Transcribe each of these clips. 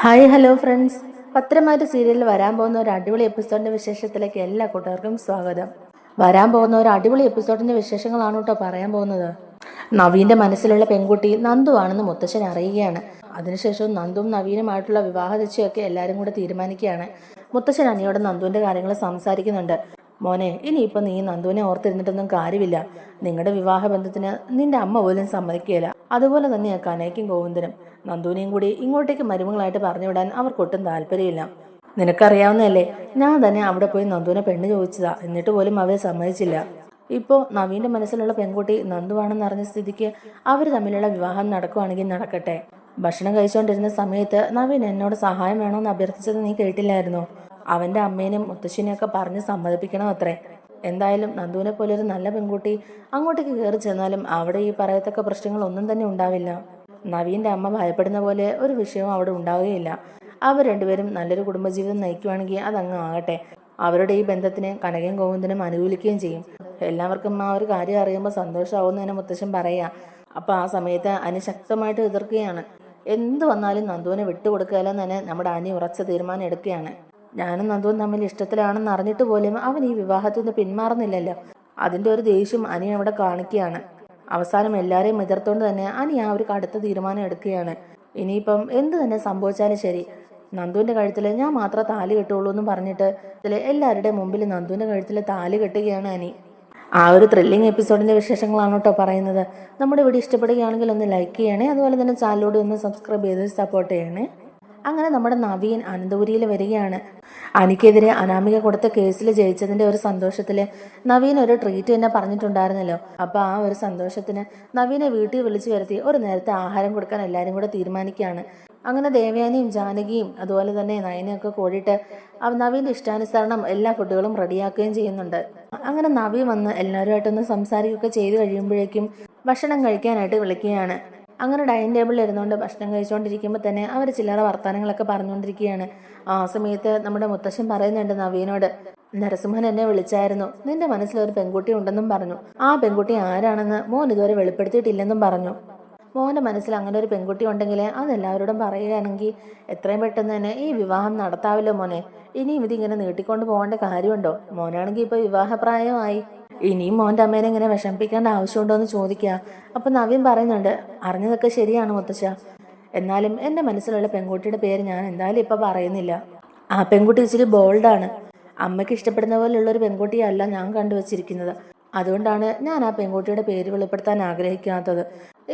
Hi hello friends. പത്രമാര് സീരിയലിൽ വരാൻ പോകുന്ന ഒരു അടിപൊളി എപ്പിസോഡിന്റെ വിശേഷത്തിലേക്ക് എല്ലാ കൂട്ടുകാർക്കും സ്വാഗതം. വരാൻ പോകുന്ന ഒരു അടിപൊളി എപ്പിസോഡിന്റെ വിശേഷങ്ങളാണ് കേട്ടോ പറയാൻ പോകുന്നത്. നവീന്റെ മനസ്സിലുള്ള പെൺകുട്ടി നന്ദു ആണെന്ന് മുത്തശ്ശൻ അറിയുകയാണ്. അതിനുശേഷം നന്ദുവും നവീനുമായിട്ടുള്ള വിവാഹ നിശ്ചയമൊക്കെ എല്ലാവരും കൂടെ തീരുമാനിക്കുകയാണ്. മുത്തശ്ശൻ അനിയോട് നന്ദുവിന്റെ കാര്യങ്ങൾ സംസാരിക്കുന്നുണ്ട്. മോനെ ഇനിയിപ്പോൾ നീ നന്ദുവിനെ ഓർത്തിരുന്നിട്ടൊന്നും കാര്യമില്ല. നിങ്ങളുടെ വിവാഹ ബന്ധത്തിന് നിന്റെ അമ്മ പോലും സമ്മതിക്കുകയില്ല. അതുപോലെ തന്നെയാണ് കനയ്ക്കും ഗോവിന്ദനും. നന്ദുവിനെയും കൂടി ഇങ്ങോട്ടേക്ക് മരുമകളായിട്ട് പറഞ്ഞു പറഞ്ഞുവിടാൻ അവർക്കൊട്ടും താല്പര്യമില്ല. നിനക്കറിയാവുന്നതല്ലേ ഞാൻ തന്നെ അവിടെ പോയി നന്ദുവിനെ പെണ്ണ് ചോദിച്ചതാ എന്നിട്ട് പോലും അവരെ സമ്മതിച്ചില്ല. ഇപ്പോൾ നവീന്റെ മനസ്സിലുള്ള പെൺകുട്ടി നന്ദുവാണെന്ന് അറിഞ്ഞ സ്ഥിതിക്ക് അവർ തമ്മിലുള്ള വിവാഹം നടക്കുവാണെങ്കിൽ നടക്കട്ടെ. ഭക്ഷണം കഴിച്ചുകൊണ്ടിരുന്ന സമയത്ത് നവീൻ എന്നോട് സഹായം വേണമെന്ന് അഭ്യർത്ഥിച്ചത് നീ കേട്ടില്ലായിരുന്നോ? അവന്റെ അമ്മേനും മുത്തശ്ശിനെയൊക്കെ പറഞ്ഞ് സമ്മതിപ്പിക്കണം അത്രേ എന്തായാലും നന്ദുവിനെ പോലെ ഒരു നല്ല പെൺകുട്ടി അങ്ങോട്ടേക്ക് കയറി ചെന്നാലും അവിടെ ഈ പറയത്തക്ക പ്രശ്നങ്ങളൊന്നും തന്നെ ഉണ്ടാവില്ല. നവീന്റെ അമ്മ ഭയപ്പെടുന്ന പോലെ ഒരു വിഷയവും അവിടെ ഉണ്ടാവുകയില്ല. അവർ രണ്ടുപേരും നല്ലൊരു കുടുംബജീവിതം നയിക്കുവാണെങ്കിൽ അതങ്ങ് ആകട്ടെ. അവരുടെ ഈ ബന്ധത്തിന് കനകയും ഗോവിന്ദനും അനുകൂലിക്കുകയും ചെയ്യും. എല്ലാവർക്കും ആ ഒരു കാര്യം അറിയുമ്പോൾ സന്തോഷമാവുമെന്ന് തന്നെ മുത്തശ്ശൻ പറയുക അപ്പോൾ ആ സമയത്ത് അനി ശക്തമായിട്ട് എതിർക്കുകയാണ്. എന്ത് വന്നാലും നന്ദുവിനെ വിട്ടുകൊടുക്കുകയല്ലെന്ന് തന്നെ നമ്മുടെ അനി ഉറച്ച തീരുമാനം എടുക്കുകയാണ്. ഞാനും നന്ദുവും തമ്മിൽ ഇഷ്ടത്തിലാണെന്ന് അറിഞ്ഞിട്ട് പോലും അവൻ ഈ വിവാഹത്തിൽ നിന്ന് പിന്മാറുന്നില്ലല്ലോ. അതിന്റെ ഒരു ദേഷ്യം അനി അവിടെ കാണിക്കുകയാണ്. അവസാനം എല്ലാവരെയും എതിർത്തുകൊണ്ട് തന്നെ അനി ആ ഒരു കടുത്ത തീരുമാനം എടുക്കുകയാണ്. ഇനിയിപ്പം എന്ത് തന്നെ സംഭവിച്ചാലും ശരി. നന്ദുവിന്റെ കഴുത്തിൽ ഞാൻ മാത്രം താലി കെട്ടുള്ളൂ എന്ന് പറഞ്ഞിട്ട് ഇതിൽ എല്ലാവരുടെയും മുമ്പിൽ നന്ദുവിന്റെ കഴുത്തിൽ താലി കെട്ടുകയാണ് അനി. ആ ഒരു ത്രില്ലിംഗ് എപ്പിസോഡിന്റെ വിശേഷങ്ങളാണ് കേട്ടോ പറയുന്നത്. നമ്മുടെ വീഡിയോ ഇഷ്ടപ്പെടുകയാണെങ്കിൽ ഒന്ന് ലൈക്ക് ചെയ്യണേ. അതുപോലെ തന്നെ ചാനലോട് ഒന്ന് സബ്സ്ക്രൈബ് ചെയ്ത് സപ്പോർട്ട് ചെയ്യണേ. അങ്ങനെ നമ്മുടെ നവീൻ അനന്തപുരിയിൽ വരികയാണ്. അനിക്കെതിരെ അനാമിക കൊടുത്ത കേസിൽ ജയിച്ചതിന്റെ ഒരു സന്തോഷത്തിൽ നവീൻ ഒരു ട്രീറ്റ് തന്നെ പറഞ്ഞിട്ടുണ്ടായിരുന്നല്ലോ. അപ്പോൾ ആ ഒരു സന്തോഷത്തിന് നവീനെ വീട്ടിൽ വിളിച്ചു വരുത്തി ഒരു നേരത്തെ ആഹാരം കൊടുക്കാൻ എല്ലാവരും കൂടെ തീരുമാനിക്കുകയാണ്. അങ്ങനെ ദേവയാനിയും ജാനകിയും അതുപോലെ തന്നെ നയനയൊക്കെ കൂടിയിട്ട് അവ നവീന്റെ ഇഷ്ടാനുസരണം എല്ലാ ഫുഡുകളും റെഡിയാക്കുകയും ചെയ്യുന്നുണ്ട്. അങ്ങനെ നവി വന്ന് എല്ലാവരുമായിട്ടൊന്ന് സംസാരിക്കുകയൊക്കെ ചെയ്തു കഴിയുമ്പോഴേക്കും ഭക്ഷണം കഴിക്കാനായിട്ട് വിളിക്കുകയാണ്. അങ്ങനെ ഡൈനിങ് ടേബിളിൽ ഇരുന്നുകൊണ്ട് ഭക്ഷണം കഴിച്ചുകൊണ്ടിരിക്കുമ്പോൾ തന്നെ അവർ ചില്ലറ വർത്തമാനങ്ങളൊക്കെ പറഞ്ഞുകൊണ്ടിരിക്കുകയാണ്. ആ സമയത്ത് നമ്മുടെ മുത്തശ്ശൻ പറയുന്നുണ്ട് നവീനോട് നരസിംഹൻ എന്നെ വിളിച്ചായിരുന്നു. നിന്റെ മനസ്സിൽ ഒരു പെൺകുട്ടി ഉണ്ടെന്നും പറഞ്ഞു. ആ പെൺകുട്ടി ആരാണെന്ന് മോൻ ഇതുവരെ വെളിപ്പെടുത്തിയിട്ടില്ലെന്നും പറഞ്ഞു. മോന്റെ മനസ്സിൽ അങ്ങനെ ഒരു പെൺകുട്ടി ഉണ്ടെങ്കിൽ അതെല്ലാവരോടും പറയുകയാണെങ്കിൽ എത്രയും പെട്ടെന്ന് തന്നെ ഈ വിവാഹം നടത്താവില്ല മോനെ. ഇനിയും ഇതിങ്ങനെ നീട്ടിക്കൊണ്ട് പോകേണ്ട കാര്യമുണ്ടോ? മോനാണെങ്കിൽ ഇപ്പൊ വിവാഹപ്രായമായി. ഇനിയും മോന്റെ അമ്മേനെ ഇങ്ങനെ വിഷമിപ്പിക്കേണ്ട ആവശ്യമുണ്ടോ എന്ന് ചോദിക്കുക അപ്പൊ നവീൻ പറയുന്നുണ്ട് അറിഞ്ഞതൊക്കെ ശരിയാണ് മുത്തശ്ശ. എന്നാലും എന്റെ മനസ്സിലുള്ള പെൺകുട്ടിയുടെ പേര് ഞാൻ എന്തായാലും ഇപ്പൊ പറയുന്നില്ല. ആ പെൺകുട്ടി ഇച്ചിരി ബോൾഡാണ്. അമ്മയ്ക്ക് ഇഷ്ടപ്പെടുന്ന പോലെയുള്ള ഒരു പെൺകുട്ടിയല്ല ഞാൻ കണ്ടുവച്ചിരിക്കുന്നത്. അതുകൊണ്ടാണ് ഞാൻ ആ പെൺകുട്ടിയുടെ പേര് വെളിപ്പെടുത്താൻ ആഗ്രഹിക്കാത്തത്.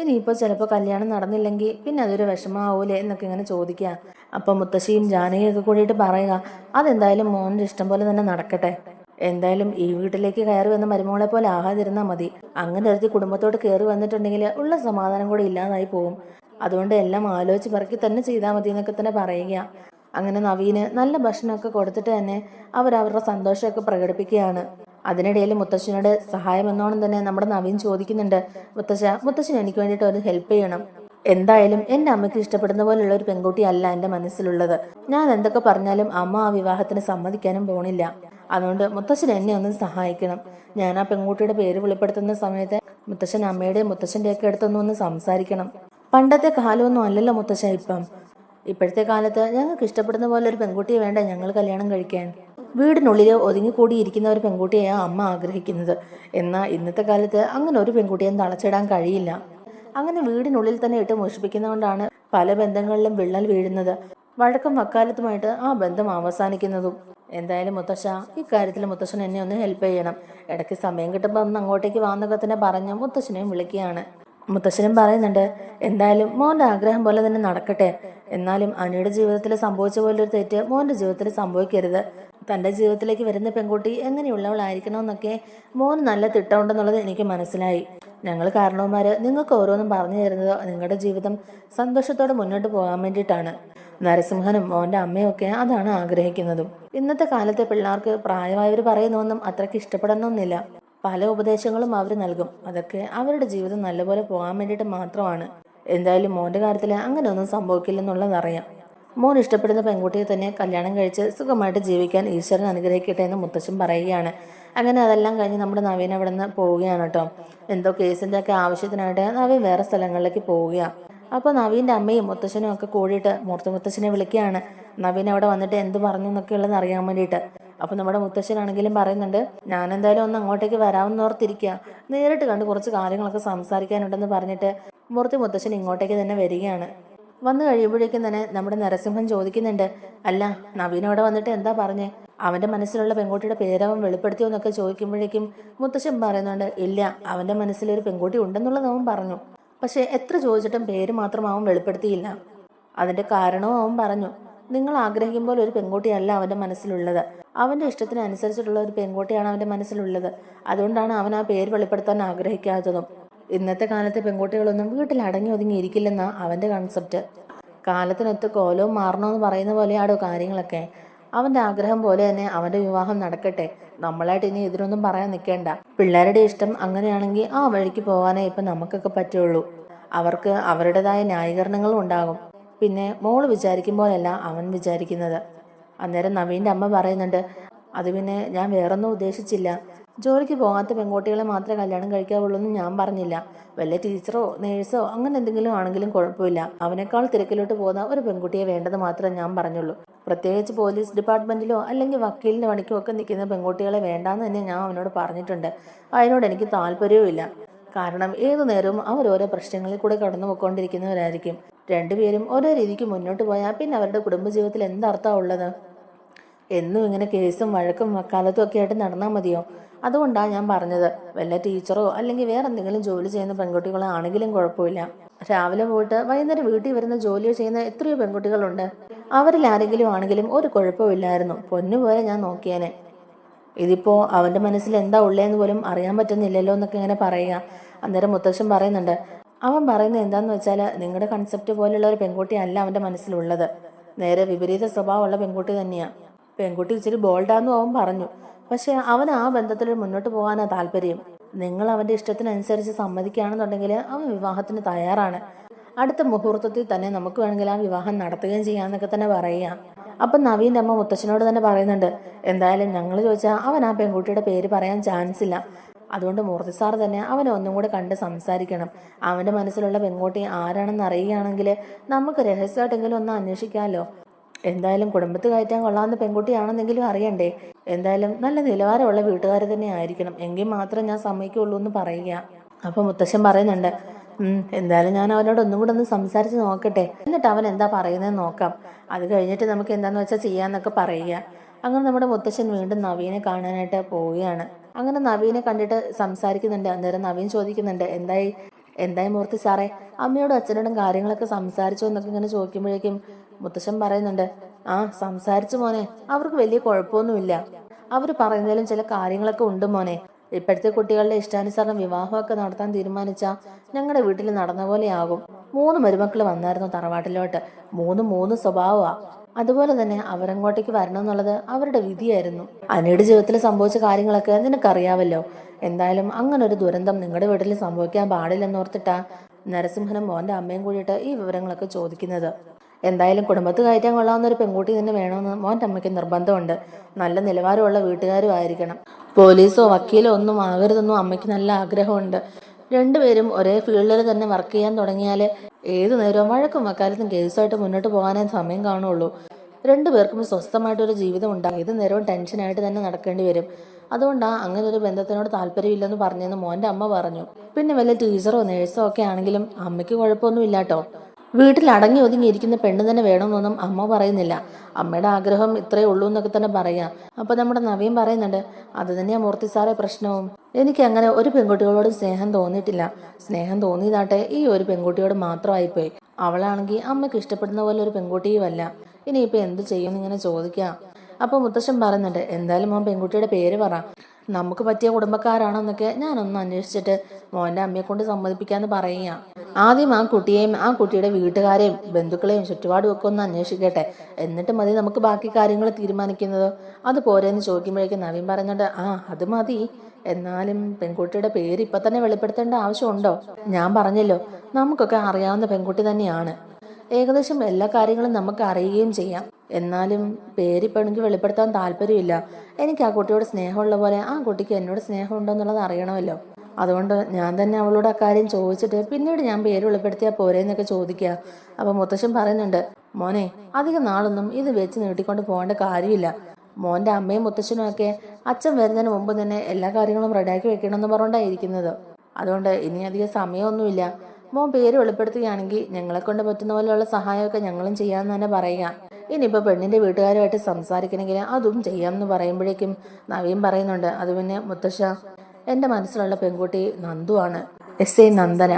ഇനിയിപ്പോൾ ചിലപ്പോൾ കല്യാണം നടന്നില്ലെങ്കിൽ പിന്നെ അതൊരു വിഷമാവൂലേ എന്നൊക്കെ ഇങ്ങനെ ചോദിക്കുക. അപ്പം മുത്തശ്ശിയും ജാനകിയും ഒക്കെ കൂടിയിട്ട് പറയുക അതെന്തായാലും മോന്റെ ഇഷ്ടം പോലെ തന്നെ നടക്കട്ടെ. എന്തായാലും ഈ വീട്ടിലേക്ക് കയറി വന്ന മരുമോളെ പോലെ ആകാതിരുന്നാൽ മതി. അങ്ങനെ ഒരുത്തി കുടുംബത്തോട് കയറി വന്നിട്ടുണ്ടെങ്കിൽ ഉള്ള സമാധാനം കൂടെ ഇല്ലാതായി പോകും അതുകൊണ്ട് എല്ലാം ആലോചിച്ച് പറക്കി തന്നെ ചെയ്താൽ മതി എന്നൊക്കെ തന്നെ പറയുക. അങ്ങനെ നവീന് നല്ല ഭക്ഷണമൊക്കെ കൊടുത്തിട്ട് തന്നെ അവരവരുടെ സന്തോഷമൊക്കെ പ്രകടിപ്പിക്കുകയാണ്. അതിനിടയിൽ മുത്തശ്ശനോട് സഹായം എന്നോണം തന്നെ നമ്മുടെ നവീൻ ചോദിക്കുന്നുണ്ട്. മുത്തശ്ശ മുത്തശ്ശൻ എനിക്ക് വേണ്ടിയിട്ട് ഒരു ഹെൽപ്പ് ചെയ്യണം. എന്തായാലും എന്റെ അമ്മയ്ക്ക് ഇഷ്ടപ്പെടുന്ന പോലുള്ള ഒരു പെൺകുട്ടി അല്ല എന്റെ മനസ്സിലുള്ളത്. ഞാൻ എന്തൊക്കെ പറഞ്ഞാലും അമ്മ ആ വിവാഹത്തിന് സമ്മതിക്കാനും പോണില്ല. അതുകൊണ്ട് മുത്തശ്ശൻ എന്നെ ഒന്ന് സഹായിക്കണം. ഞാൻ ആ പെൺകുട്ടിയുടെ പേര് വെളിപ്പെടുത്തുന്ന സമയത്ത് മുത്തശ്ശൻ അമ്മയുടെയും മുത്തശ്ശന്റെ ഒക്കെ അടുത്തൊന്നും ഒന്ന് സംസാരിക്കണം. പണ്ടത്തെ കാലമൊന്നും അല്ലല്ലോ മുത്തശ്ശ ഇപ്പം. ഇപ്പോഴത്തെ കാലത്ത് ഞങ്ങൾക്ക് ഇഷ്ടപ്പെടുന്ന പോലെ ഒരു പെൺകുട്ടിയെ വേണ്ട ഞങ്ങൾ കല്യാണം കഴിക്കാൻ. വീടിനുള്ളിൽ ഒതുങ്ങിക്കൂടിയിരിക്കുന്ന ഒരു പെൺകുട്ടിയെയാണ് അമ്മ ആഗ്രഹിക്കുന്നത്. എന്നാൽ ഇന്നത്തെ കാലത്ത് അങ്ങനെ ഒരു പെൺകുട്ടിയെ തളച്ചിടാൻ കഴിയില്ല. അങ്ങനെ വീടിനുള്ളിൽ തന്നെ ഇട്ട് മോഷിപ്പിക്കുന്നതുകൊണ്ടാണ് പല ബന്ധങ്ങളിലും വിള്ളൽ വീഴുന്നത്. വഴക്കം വക്കാലത്തുമായിട്ട് ആ ബന്ധം അവസാനിക്കുന്നതും. എന്തായാലും മുത്തശ്ശ ഇക്കാര്യത്തിൽ മുത്തശ്ശൻ എന്നെ ഒന്ന് ഹെൽപ്പ് ചെയ്യണം. ഇടയ്ക്ക് സമയം കിട്ടുമ്പോൾ ഒന്ന് അങ്ങോട്ടേക്ക് വാന്നൊക്കെ തന്നെ പറഞ്ഞ് മുത്തശ്ശനെയും വിളിക്കുകയാണ്. മുത്തശ്ശനും പറയുന്നുണ്ട് എന്തായാലും മോന്റെ ആഗ്രഹം പോലെ തന്നെ നടക്കട്ടെ. എന്നാലും അനിയുടെ ജീവിതത്തിൽ സംഭവിച്ച പോലൊരു തെറ്റ് മോന്റെ ജീവിതത്തിൽ സംഭവിക്കരുത്. തന്റെ ജീവിതത്തിലേക്ക് വരുന്ന പെൺകുട്ടി എങ്ങനെയുള്ളവളായിരിക്കണമെന്നൊക്കെ മോന് നല്ല തിട്ടമുണ്ടെന്നുള്ളത് എനിക്ക് മനസ്സിലായി. ഞങ്ങൾ കാരണവന്മാർ നിങ്ങൾക്ക് ഓരോന്നും പറഞ്ഞു തരുന്നത് നിങ്ങളുടെ ജീവിതം സന്തോഷത്തോടെ മുന്നോട്ട് പോകാൻ വേണ്ടിയിട്ടാണ്. നരസിംഹനും മോന്റെ അമ്മയൊക്കെ അതാണ് ആഗ്രഹിക്കുന്നതും. ഇന്നത്തെ കാലത്തെ പിള്ളേർക്ക് പ്രായമായവർ പറയുന്നൊന്നും അത്രയ്ക്ക് ഇഷ്ടപ്പെടണമെന്നില്ല. പല ഉപദേശങ്ങളും അവർ നൽകും. അതൊക്കെ അവരുടെ ജീവിതം നല്ലപോലെ പോകാൻ വേണ്ടിയിട്ട് മാത്രമാണ്. എന്തായാലും മോന്റെ കാര്യത്തിൽ അങ്ങനെയൊന്നും സംഭവിക്കില്ലെന്നുള്ളതറിയാം. മോൻ ഇഷ്ടപ്പെടുന്ന പെൺകുട്ടിയെ തന്നെ കല്യാണം കഴിച്ച് സുഖമായിട്ട് ജീവിക്കാൻ ഈശ്വരൻ അനുഗ്രഹിക്കട്ടെ എന്ന് മുത്തശ്ശൻ പറയുകയാണ്. അങ്ങനെ അതെല്ലാം കഴിഞ്ഞ് നമ്മുടെ നവീൻ അവിടെ നിന്ന് പോവുകയാണ് കേട്ടോ എന്തോ കേസിന്റെ ഒക്കെ ആവശ്യത്തിനായിട്ട് നവീൻ വേറെ സ്ഥലങ്ങളിലേക്ക് പോവുകയാണ് അപ്പോൾ നവീന്റെ അമ്മയും മുത്തശ്ശനും ഒക്കെ കൂടിയിട്ട് മൂർത്തി മുത്തശ്ശനെ വിളിക്കുകയാണ്. നവീൻ അവിടെ വന്നിട്ട് എന്ത് പറഞ്ഞു എന്നൊക്കെ ഉള്ളത് അറിയാൻ വേണ്ടിയിട്ട്. അപ്പോൾ നമ്മുടെ മുത്തശ്ശനാണെങ്കിലും പറയുന്നുണ്ട് ഞാൻ എന്തായാലും ഒന്ന് അങ്ങോട്ടേക്ക് വരാമെന്ന് ഓർത്തിരിക്കുക നേരിട്ട് കണ്ട് കുറച്ച് കാര്യങ്ങളൊക്കെ സംസാരിക്കാനുണ്ടെന്ന് പറഞ്ഞിട്ട് മൂർത്തി മുത്തശ്ശൻ ഇങ്ങോട്ടേക്ക് തന്നെ വരികയാണ്. വന്നു കഴിയുമ്പോഴേക്കും തന്നെ നമ്മുടെ നരസിംഹൻ ചോദിക്കുന്നുണ്ട് അല്ല നവീൻ വന്നിട്ട് എന്താ പറഞ്ഞേ? അവന്റെ മനസ്സിലുള്ള പെൺകുട്ടിയുടെ പേരവൻ വെളിപ്പെടുത്തിയോ എന്നൊക്കെ ചോദിക്കുമ്പോഴേക്കും മുത്തശ്ശൻ പറയുന്നുണ്ട് ഇല്ല അവന്റെ മനസ്സിലൊരു പെൺകുട്ടി ഉണ്ടെന്നുള്ളത് അവൻ പറഞ്ഞു. പക്ഷേ എത്ര ചോദിച്ചിട്ടും പേര് മാത്രം അവൻ വെളിപ്പെടുത്തിയില്ല. അതിന്റെ കാരണവും അവൻ പറഞ്ഞു നിങ്ങൾ ആഗ്രഹിക്കുമ്പോൾ ഒരു പെൺകുട്ടിയല്ല അവന്റെ മനസ്സിലുള്ളത്. അവന്റെ ഇഷ്ടത്തിനനുസരിച്ചിട്ടുള്ള ഒരു പെൺകുട്ടിയാണ് അവന്റെ മനസ്സിലുള്ളത്. അതുകൊണ്ടാണ് അവൻ ആ പേര് വെളിപ്പെടുത്താൻ ആഗ്രഹിക്കാത്തതും. ഇന്നത്തെ കാലത്തെ പെൺകുട്ടികളൊന്നും വീട്ടിൽ അടങ്ങി ഒതുങ്ങി ഇരിക്കില്ലെന്ന അവന്റെ കൺസെപ്റ്റ് കാലത്തിനൊത്ത് കോലവും മാറണമെന്ന് പറയുന്ന പോലെയാടോ കാര്യങ്ങളൊക്കെ. അവന്റെ ആഗ്രഹം പോലെ തന്നെ അവന്റെ വിവാഹം നടക്കട്ടെ. നമ്മളായിട്ട് ഇനി ഇതിനൊന്നും പറയാൻ നിൽക്കേണ്ട. പിള്ളേരുടെ ഇഷ്ടം അങ്ങനെയാണെങ്കിൽ ആ വഴിക്ക് പോകാനേ ഇപ്പൊ നമുക്കൊക്കെ പറ്റുള്ളൂ. അവർക്ക് അവരുടേതായ ന്യായീകരണങ്ങളും ഉണ്ടാകും. പിന്നെ മോൾ വിചാരിക്കും പോലെയല്ല അവൻ വിചാരിക്കുന്നത്. അന്നേരം നവീന്റെ അമ്മ പറയുന്നുണ്ട് അത് പിന്നെ ഞാൻ വേറൊന്നും ഉദ്ദേശിച്ചില്ല. ജോലിക്ക് പോകാത്ത പെൺകുട്ടികളെ മാത്രമേ കല്യാണം കഴിക്കാവുള്ളൂ എന്ന് ഞാൻ പറഞ്ഞില്ല. വല്ല ടീച്ചറോ നേഴ്സോ അങ്ങനെ എന്തെങ്കിലും ആണെങ്കിലും കുഴപ്പമില്ല. അവനേക്കാൾ തിരക്കിലോട്ട് പോകുന്ന ഒരു പെൺകുട്ടിയെ വേണ്ടത് മാത്രമേ ഞാൻ പറഞ്ഞുള്ളൂ. പ്രത്യേകിച്ച് പോലീസ് ഡിപ്പാർട്ട്മെന്റിലോ അല്ലെങ്കിൽ വക്കീലിന്റെ പണിക്കോ ഒക്കെ നിൽക്കുന്ന പെൺകുട്ടികളെ വേണ്ടാന്ന് തന്നെ ഞാൻ അവനോട് പറഞ്ഞിട്ടുണ്ട്. അതിനോട് എനിക്ക് താല്പര്യവുമില്ല കാരണം ഏതു നേരവും അവർ ഓരോ പ്രശ്നങ്ങളിൽ കൂടെ കടന്നു പോയിക്കൊണ്ടിരിക്കുന്നവരായിരിക്കും. രണ്ടുപേരും ഓരോ രീതിക്ക് മുന്നോട്ട് പോയാൽ പിന്നെ അവരുടെ കുടുംബജീവിതത്തിൽ എന്തർത്ഥമാണ് ഉള്ളത്? എന്നും ഇങ്ങനെ കേസും വഴക്കും വക്കാലത്തും ഒക്കെ ആയിട്ട് നടന്നാൽ മതിയോ? അതുകൊണ്ടാണ് ഞാൻ പറഞ്ഞത്. വല്ല ടീച്ചറോ അല്ലെങ്കിൽ വേറെ എന്തെങ്കിലും ജോലി ചെയ്യുന്ന പെൺകുട്ടികളോ ആണെങ്കിലും കുഴപ്പമില്ല. രാവിലെ പോയിട്ട് വൈകുന്നേരം വീട്ടിൽ വരുന്ന ജോലി ചെയ്യുന്ന എത്രയോ പെൺകുട്ടികളുണ്ട്. അവരിൽ ആരെങ്കിലും ആണെങ്കിലും ഒരു കുഴപ്പമില്ലായിരുന്നു പൊന്നുപോലെ ഞാൻ നോക്കിയേനെ. ഇതിപ്പോ അവന്റെ മനസ്സിൽ എന്താ ഉള്ളേന്ന് പോലും അറിയാൻ പറ്റുന്നില്ലല്ലോ എന്നൊക്കെ ഇങ്ങനെ പറയുക. അന്നേരം മുത്തശ്ശൻ പറയുന്നുണ്ട് അവൻ പറയുന്നത് എന്താന്ന് വെച്ചാൽ നിങ്ങളുടെ കൺസെപ്റ്റ് പോലുള്ള ഒരു പെൺകുട്ടി അല്ല അവന്റെ മനസ്സിലുള്ളത്. നേരെ വിപരീത സ്വഭാവമുള്ള പെൺകുട്ടി തന്നെയാ. പെൺകുട്ടി ഇച്ചിരി ബോൾഡാന്നും അവൻ പറഞ്ഞു. പക്ഷെ അവൻ ആ ബന്ധത്തിൽ മുന്നോട്ട് പോകാനാണ് താല്പര്യം. നിങ്ങൾ അവന്റെ ഇഷ്ടത്തിനനുസരിച്ച് സമ്മതിക്കുകയാണെന്നുണ്ടെങ്കിൽ അവൻ വിവാഹത്തിന് തയ്യാറാണ്. അടുത്ത മുഹൂർത്തത്തിൽ തന്നെ നമുക്ക് വേണമെങ്കിൽ ആ വിവാഹം നടത്തുകയും ചെയ്യാമെന്നൊക്കെ തന്നെ പറയുക. അപ്പം നവീന്റെ അമ്മ മുത്തച്ഛനോട് തന്നെ പറയുന്നുണ്ട് എന്തായാലും ഞങ്ങൾ ചോദിച്ചാൽ അവൻ ആ പെൺകുട്ടിയുടെ പേര് പറയാൻ ചാൻസ് ഇല്ല. അതുകൊണ്ട് മൂർത്തി സാർ തന്നെ അവനെ ഒന്നും കൂടെ കണ്ട് സംസാരിക്കണം. അവന്റെ മനസ്സിലുള്ള പെൺകുട്ടി ആരാണെന്ന് അറിയുകയാണെങ്കിൽ നമുക്ക് രഹസ്യമായിട്ടെങ്കിലും ഒന്ന് അന്വേഷിക്കാമല്ലോ എന്തായാലും കുടുംബത്ത് കയറ്റാൻ കൊള്ളാവുന്ന പെൺകുട്ടിയാണെന്നെങ്കിലും അറിയണ്ടേ. എന്തായാലും നല്ല നിലവാരമുള്ള വീട്ടുകാർ തന്നെ ആയിരിക്കണം. എങ്കിൽ മാത്രം ഞാൻ സമ്മതിക്കുള്ളൂ എന്ന് പറയുക. അപ്പൊ മുത്തശ്ശൻ പറയുന്നുണ്ട് എന്തായാലും ഞാൻ അവനോട് ഒന്നും കൂടെ ഒന്ന് സംസാരിച്ച് നോക്കട്ടെ. എന്നിട്ട് അവൻ എന്താ പറയുന്നത് നോക്കാം. അത് കഴിഞ്ഞിട്ട് നമുക്ക് എന്താന്ന് വെച്ചാൽ ചെയ്യാന്നൊക്കെ പറയുക. അങ്ങനെ നമ്മുടെ മുത്തശ്ശൻ വീണ്ടും നവീനെ കാണാനായിട്ട് പോവുകയാണ്. അങ്ങനെ നവീനെ കണ്ടിട്ട് സംസാരിക്കുന്നുണ്ട്. അന്നേരം നവീൻ ചോദിക്കുന്നുണ്ട് എന്തായി? എന്തായി മൂർത്തി സാറേ? അമ്മയോടും അച്ഛനോടും കാര്യങ്ങളൊക്കെ സംസാരിച്ചോ? എന്നൊക്കെ ഇങ്ങനെ ചോദിക്കുമ്പോഴേക്കും മുത്തശ്ശൻ പറയുന്നുണ്ട് ആ സംസാരിച്ചു മോനെ. അവർക്ക് വലിയ കുഴപ്പമൊന്നുമില്ല. അവർ പറയുന്നതിലും ചില കാര്യങ്ങളൊക്കെ ഉണ്ട് മോനെ. ഇപ്പോഴത്തെ കുട്ടികളുടെ ഇഷ്ടാനുസരണം വിവാഹമൊക്കെ നടത്താൻ തീരുമാനിച്ച ഞങ്ങളുടെ വീട്ടിൽ നടന്ന പോലെയാകും. മൂന്ന് മരുമക്കൾ വന്നായിരുന്നു തറവാട്ടിലോട്ട്. മൂന്ന് മൂന്ന് സ്വഭാവമാ. അതുപോലെ തന്നെ അവരങ്ങോട്ടേക്ക് വരണം എന്നുള്ളത് അവരുടെ വിധിയായിരുന്നു. അനിയുടെ ജീവിതത്തിൽ സംഭവിച്ച കാര്യങ്ങളൊക്കെ നിനക്കറിയാവല്ലോ. എന്തായാലും അങ്ങനെ ഒരു ദുരന്തം നിങ്ങളുടെ വീട്ടിൽ സംഭവിക്കാൻ പാടില്ലെന്നോർത്തിട്ടാ നരസിംഹനും മോന്റെ അമ്മയും കൂടിയിട്ട് ഈ വിവരങ്ങളൊക്കെ ചോദിക്കുന്നത്. എന്തായാലും കുടുംബത്ത് കയറ്റാൻ കൊള്ളാവുന്ന ഒരു പെൺകുട്ടി തന്നെ വേണമെന്ന് മോന്റെ അമ്മയ്ക്ക് നിർബന്ധമുണ്ട്. നല്ല നിലവാരമുള്ള വീട്ടുകാരും ആയിരിക്കണം. പോലീസോ വക്കീലോ ഒന്നും ആകരുതെന്നും അമ്മയ്ക്ക് നല്ല ആഗ്രഹമുണ്ട്. രണ്ടുപേരും ഒരേ ഫീൽഡിൽ തന്നെ വർക്ക് ചെയ്യാൻ തുടങ്ങിയാൽ ഏത് നേരവും വഴക്കും വക്കാലത്തും കേസുമായിട്ട് മുന്നോട്ട് പോകാനേ സമയം കാണുള്ളൂ. രണ്ടുപേർക്കും സ്വസ്ഥമായിട്ടൊരു ജീവിതം ഉണ്ടാകും ഏത് നേരവും ടെൻഷനായിട്ട് തന്നെ നടക്കേണ്ടി വരും. അതുകൊണ്ടാണ് അങ്ങനെ ഒരു ബന്ധത്തിനോട് താല്പര്യമില്ലെന്ന് പറഞ്ഞെന്ന് മോന്റെ അമ്മ പറഞ്ഞു. പിന്നെ വല്ല ടീച്ചറോ നേഴ്സോ ഒക്കെ ആണെങ്കിലും അമ്മയ്ക്ക് കുഴപ്പമൊന്നും ഇല്ലാട്ടോ വീട്ടിൽ അടങ്ങി ഒതുങ്ങിയിരിക്കുന്ന പെണ്ണു തന്നെ വേണമെന്നൊന്നും അമ്മ പറയുന്നില്ല. അമ്മയുടെ ആഗ്രഹം ഇത്രയേ ഉള്ളൂ എന്നൊക്കെ തന്നെ പറയാം. അപ്പൊ നമ്മുടെ നവീൻ പറയുന്നുണ്ട് അത് തന്നെയാ മൂർത്തി സാറേ പ്രശ്നവും. എനിക്ക് അങ്ങനെ ഒരു പെൺകുട്ടികളോട് സ്നേഹം തോന്നിയിട്ടില്ല. സ്നേഹം തോന്നിയതാട്ടെ ഈ ഒരു പെൺകുട്ടിയോട് മാത്രമായിപ്പോയി. അവളാണെങ്കിൽ അമ്മയ്ക്ക് ഇഷ്ടപ്പെടുന്ന പോലെ ഒരു പെൺകുട്ടിയുമല്ല. ഇനിയിപ്പോ എന്ത് ചെയ്യുമെന്ന് ഇങ്ങനെ ചോദിക്കാം. അപ്പൊ മുത്തശ്ശൻ പറയുന്നുണ്ട് എന്തായാലും മോൻ പെൺകുട്ടിയുടെ പേര് പറ. നമുക്ക് പറ്റിയ കുടുംബക്കാരാണെന്നൊക്കെ ഞാനൊന്ന് അന്വേഷിച്ചിട്ട് മോന്റെ അമ്മയെ കൊണ്ട് സമ്മതിപ്പിക്കാമെന്ന് പറയുക. ആദ്യം ആ കുട്ടിയെയും ആ കുട്ടിയുടെ വീട്ടുകാരെയും ബന്ധുക്കളെയും ചുറ്റുപാടും ഒക്കെ ഒന്ന് അന്വേഷിക്കട്ടെ. എന്നിട്ട് മതി നമുക്ക് ബാക്കി കാര്യങ്ങൾ തീരുമാനിക്കുന്നത്. അത് പോരെന്ന് ചോദിക്കുമ്പോഴേക്കും നവീൻ പറഞ്ഞിട്ട് ആ അത് മതി. എന്നാലും പെൺകുട്ടിയുടെ പേര് ഇപ്പം തന്നെ വെളിപ്പെടുത്തേണ്ട ആവശ്യമുണ്ടോ? ഞാൻ പറഞ്ഞല്ലോ നമുക്കൊക്കെ അറിയാവുന്ന പെൺകുട്ടി തന്നെയാണ്. ഏകദേശം എല്ലാ കാര്യങ്ങളും നമുക്ക് അറിയുകയും ചെയ്യാം. എന്നാലും പേരിപ്പോൾ എനിക്ക് വെളിപ്പെടുത്താൻ താല്പര്യമില്ല. എനിക്ക് ആ കുട്ടിയോട് സ്നേഹമുള്ള പോലെ ആ കുട്ടിക്ക് എന്നോട് സ്നേഹമുണ്ടോ എന്നുള്ളത് അറിയണമല്ലോ. അതുകൊണ്ട് ഞാൻ തന്നെ അവളോട് ആ കാര്യം ചോദിച്ചിട്ട് പിന്നീട് ഞാൻ പേര് വെളിപ്പെടുത്തിയാൽ പോരേന്നൊക്കെ ചോദിക്കുക അപ്പോൾ മുത്തശ്ശൻ പറയുന്നുണ്ട് മോനെ അധികം നാളൊന്നും ഇത് വെച്ച് നീട്ടിക്കൊണ്ട് പോകേണ്ട കാര്യമില്ല. മോന്റെ അമ്മയും മുത്തശ്ശനും ഒക്കെ അച്ഛൻ വരുന്നതിന് മുമ്പ് തന്നെ എല്ലാ കാര്യങ്ങളും റെഡിയാക്കി വെക്കണമെന്ന് പറഞ്ഞുകൊണ്ടായിരിക്കുന്നത് അതുകൊണ്ട് ഇനി അധികം സമയമൊന്നുമില്ല. മോൻ പേര് വെളിപ്പെടുത്തുകയാണെങ്കിൽ ഞങ്ങളെ കൊണ്ട് പറ്റുന്ന പോലെയുള്ള സഹായമൊക്കെ ഞങ്ങളും ചെയ്യാമെന്ന് തന്നെ പറയുക. ഇനിയിപ്പോൾ പെണ്ണിന്റെ വീട്ടുകാരുമായിട്ട് സംസാരിക്കണമെങ്കിൽ അതും ചെയ്യാമെന്ന് പറയുമ്പോഴേക്കും നവീൻ പറയുന്നുണ്ട് അത് പിന്നെ മുത്തശ്ശ എന്റെ മനസ്സിലുള്ള പെൺകുട്ടി നന്ദുവാണ് എസ് ഐ നന്ദന.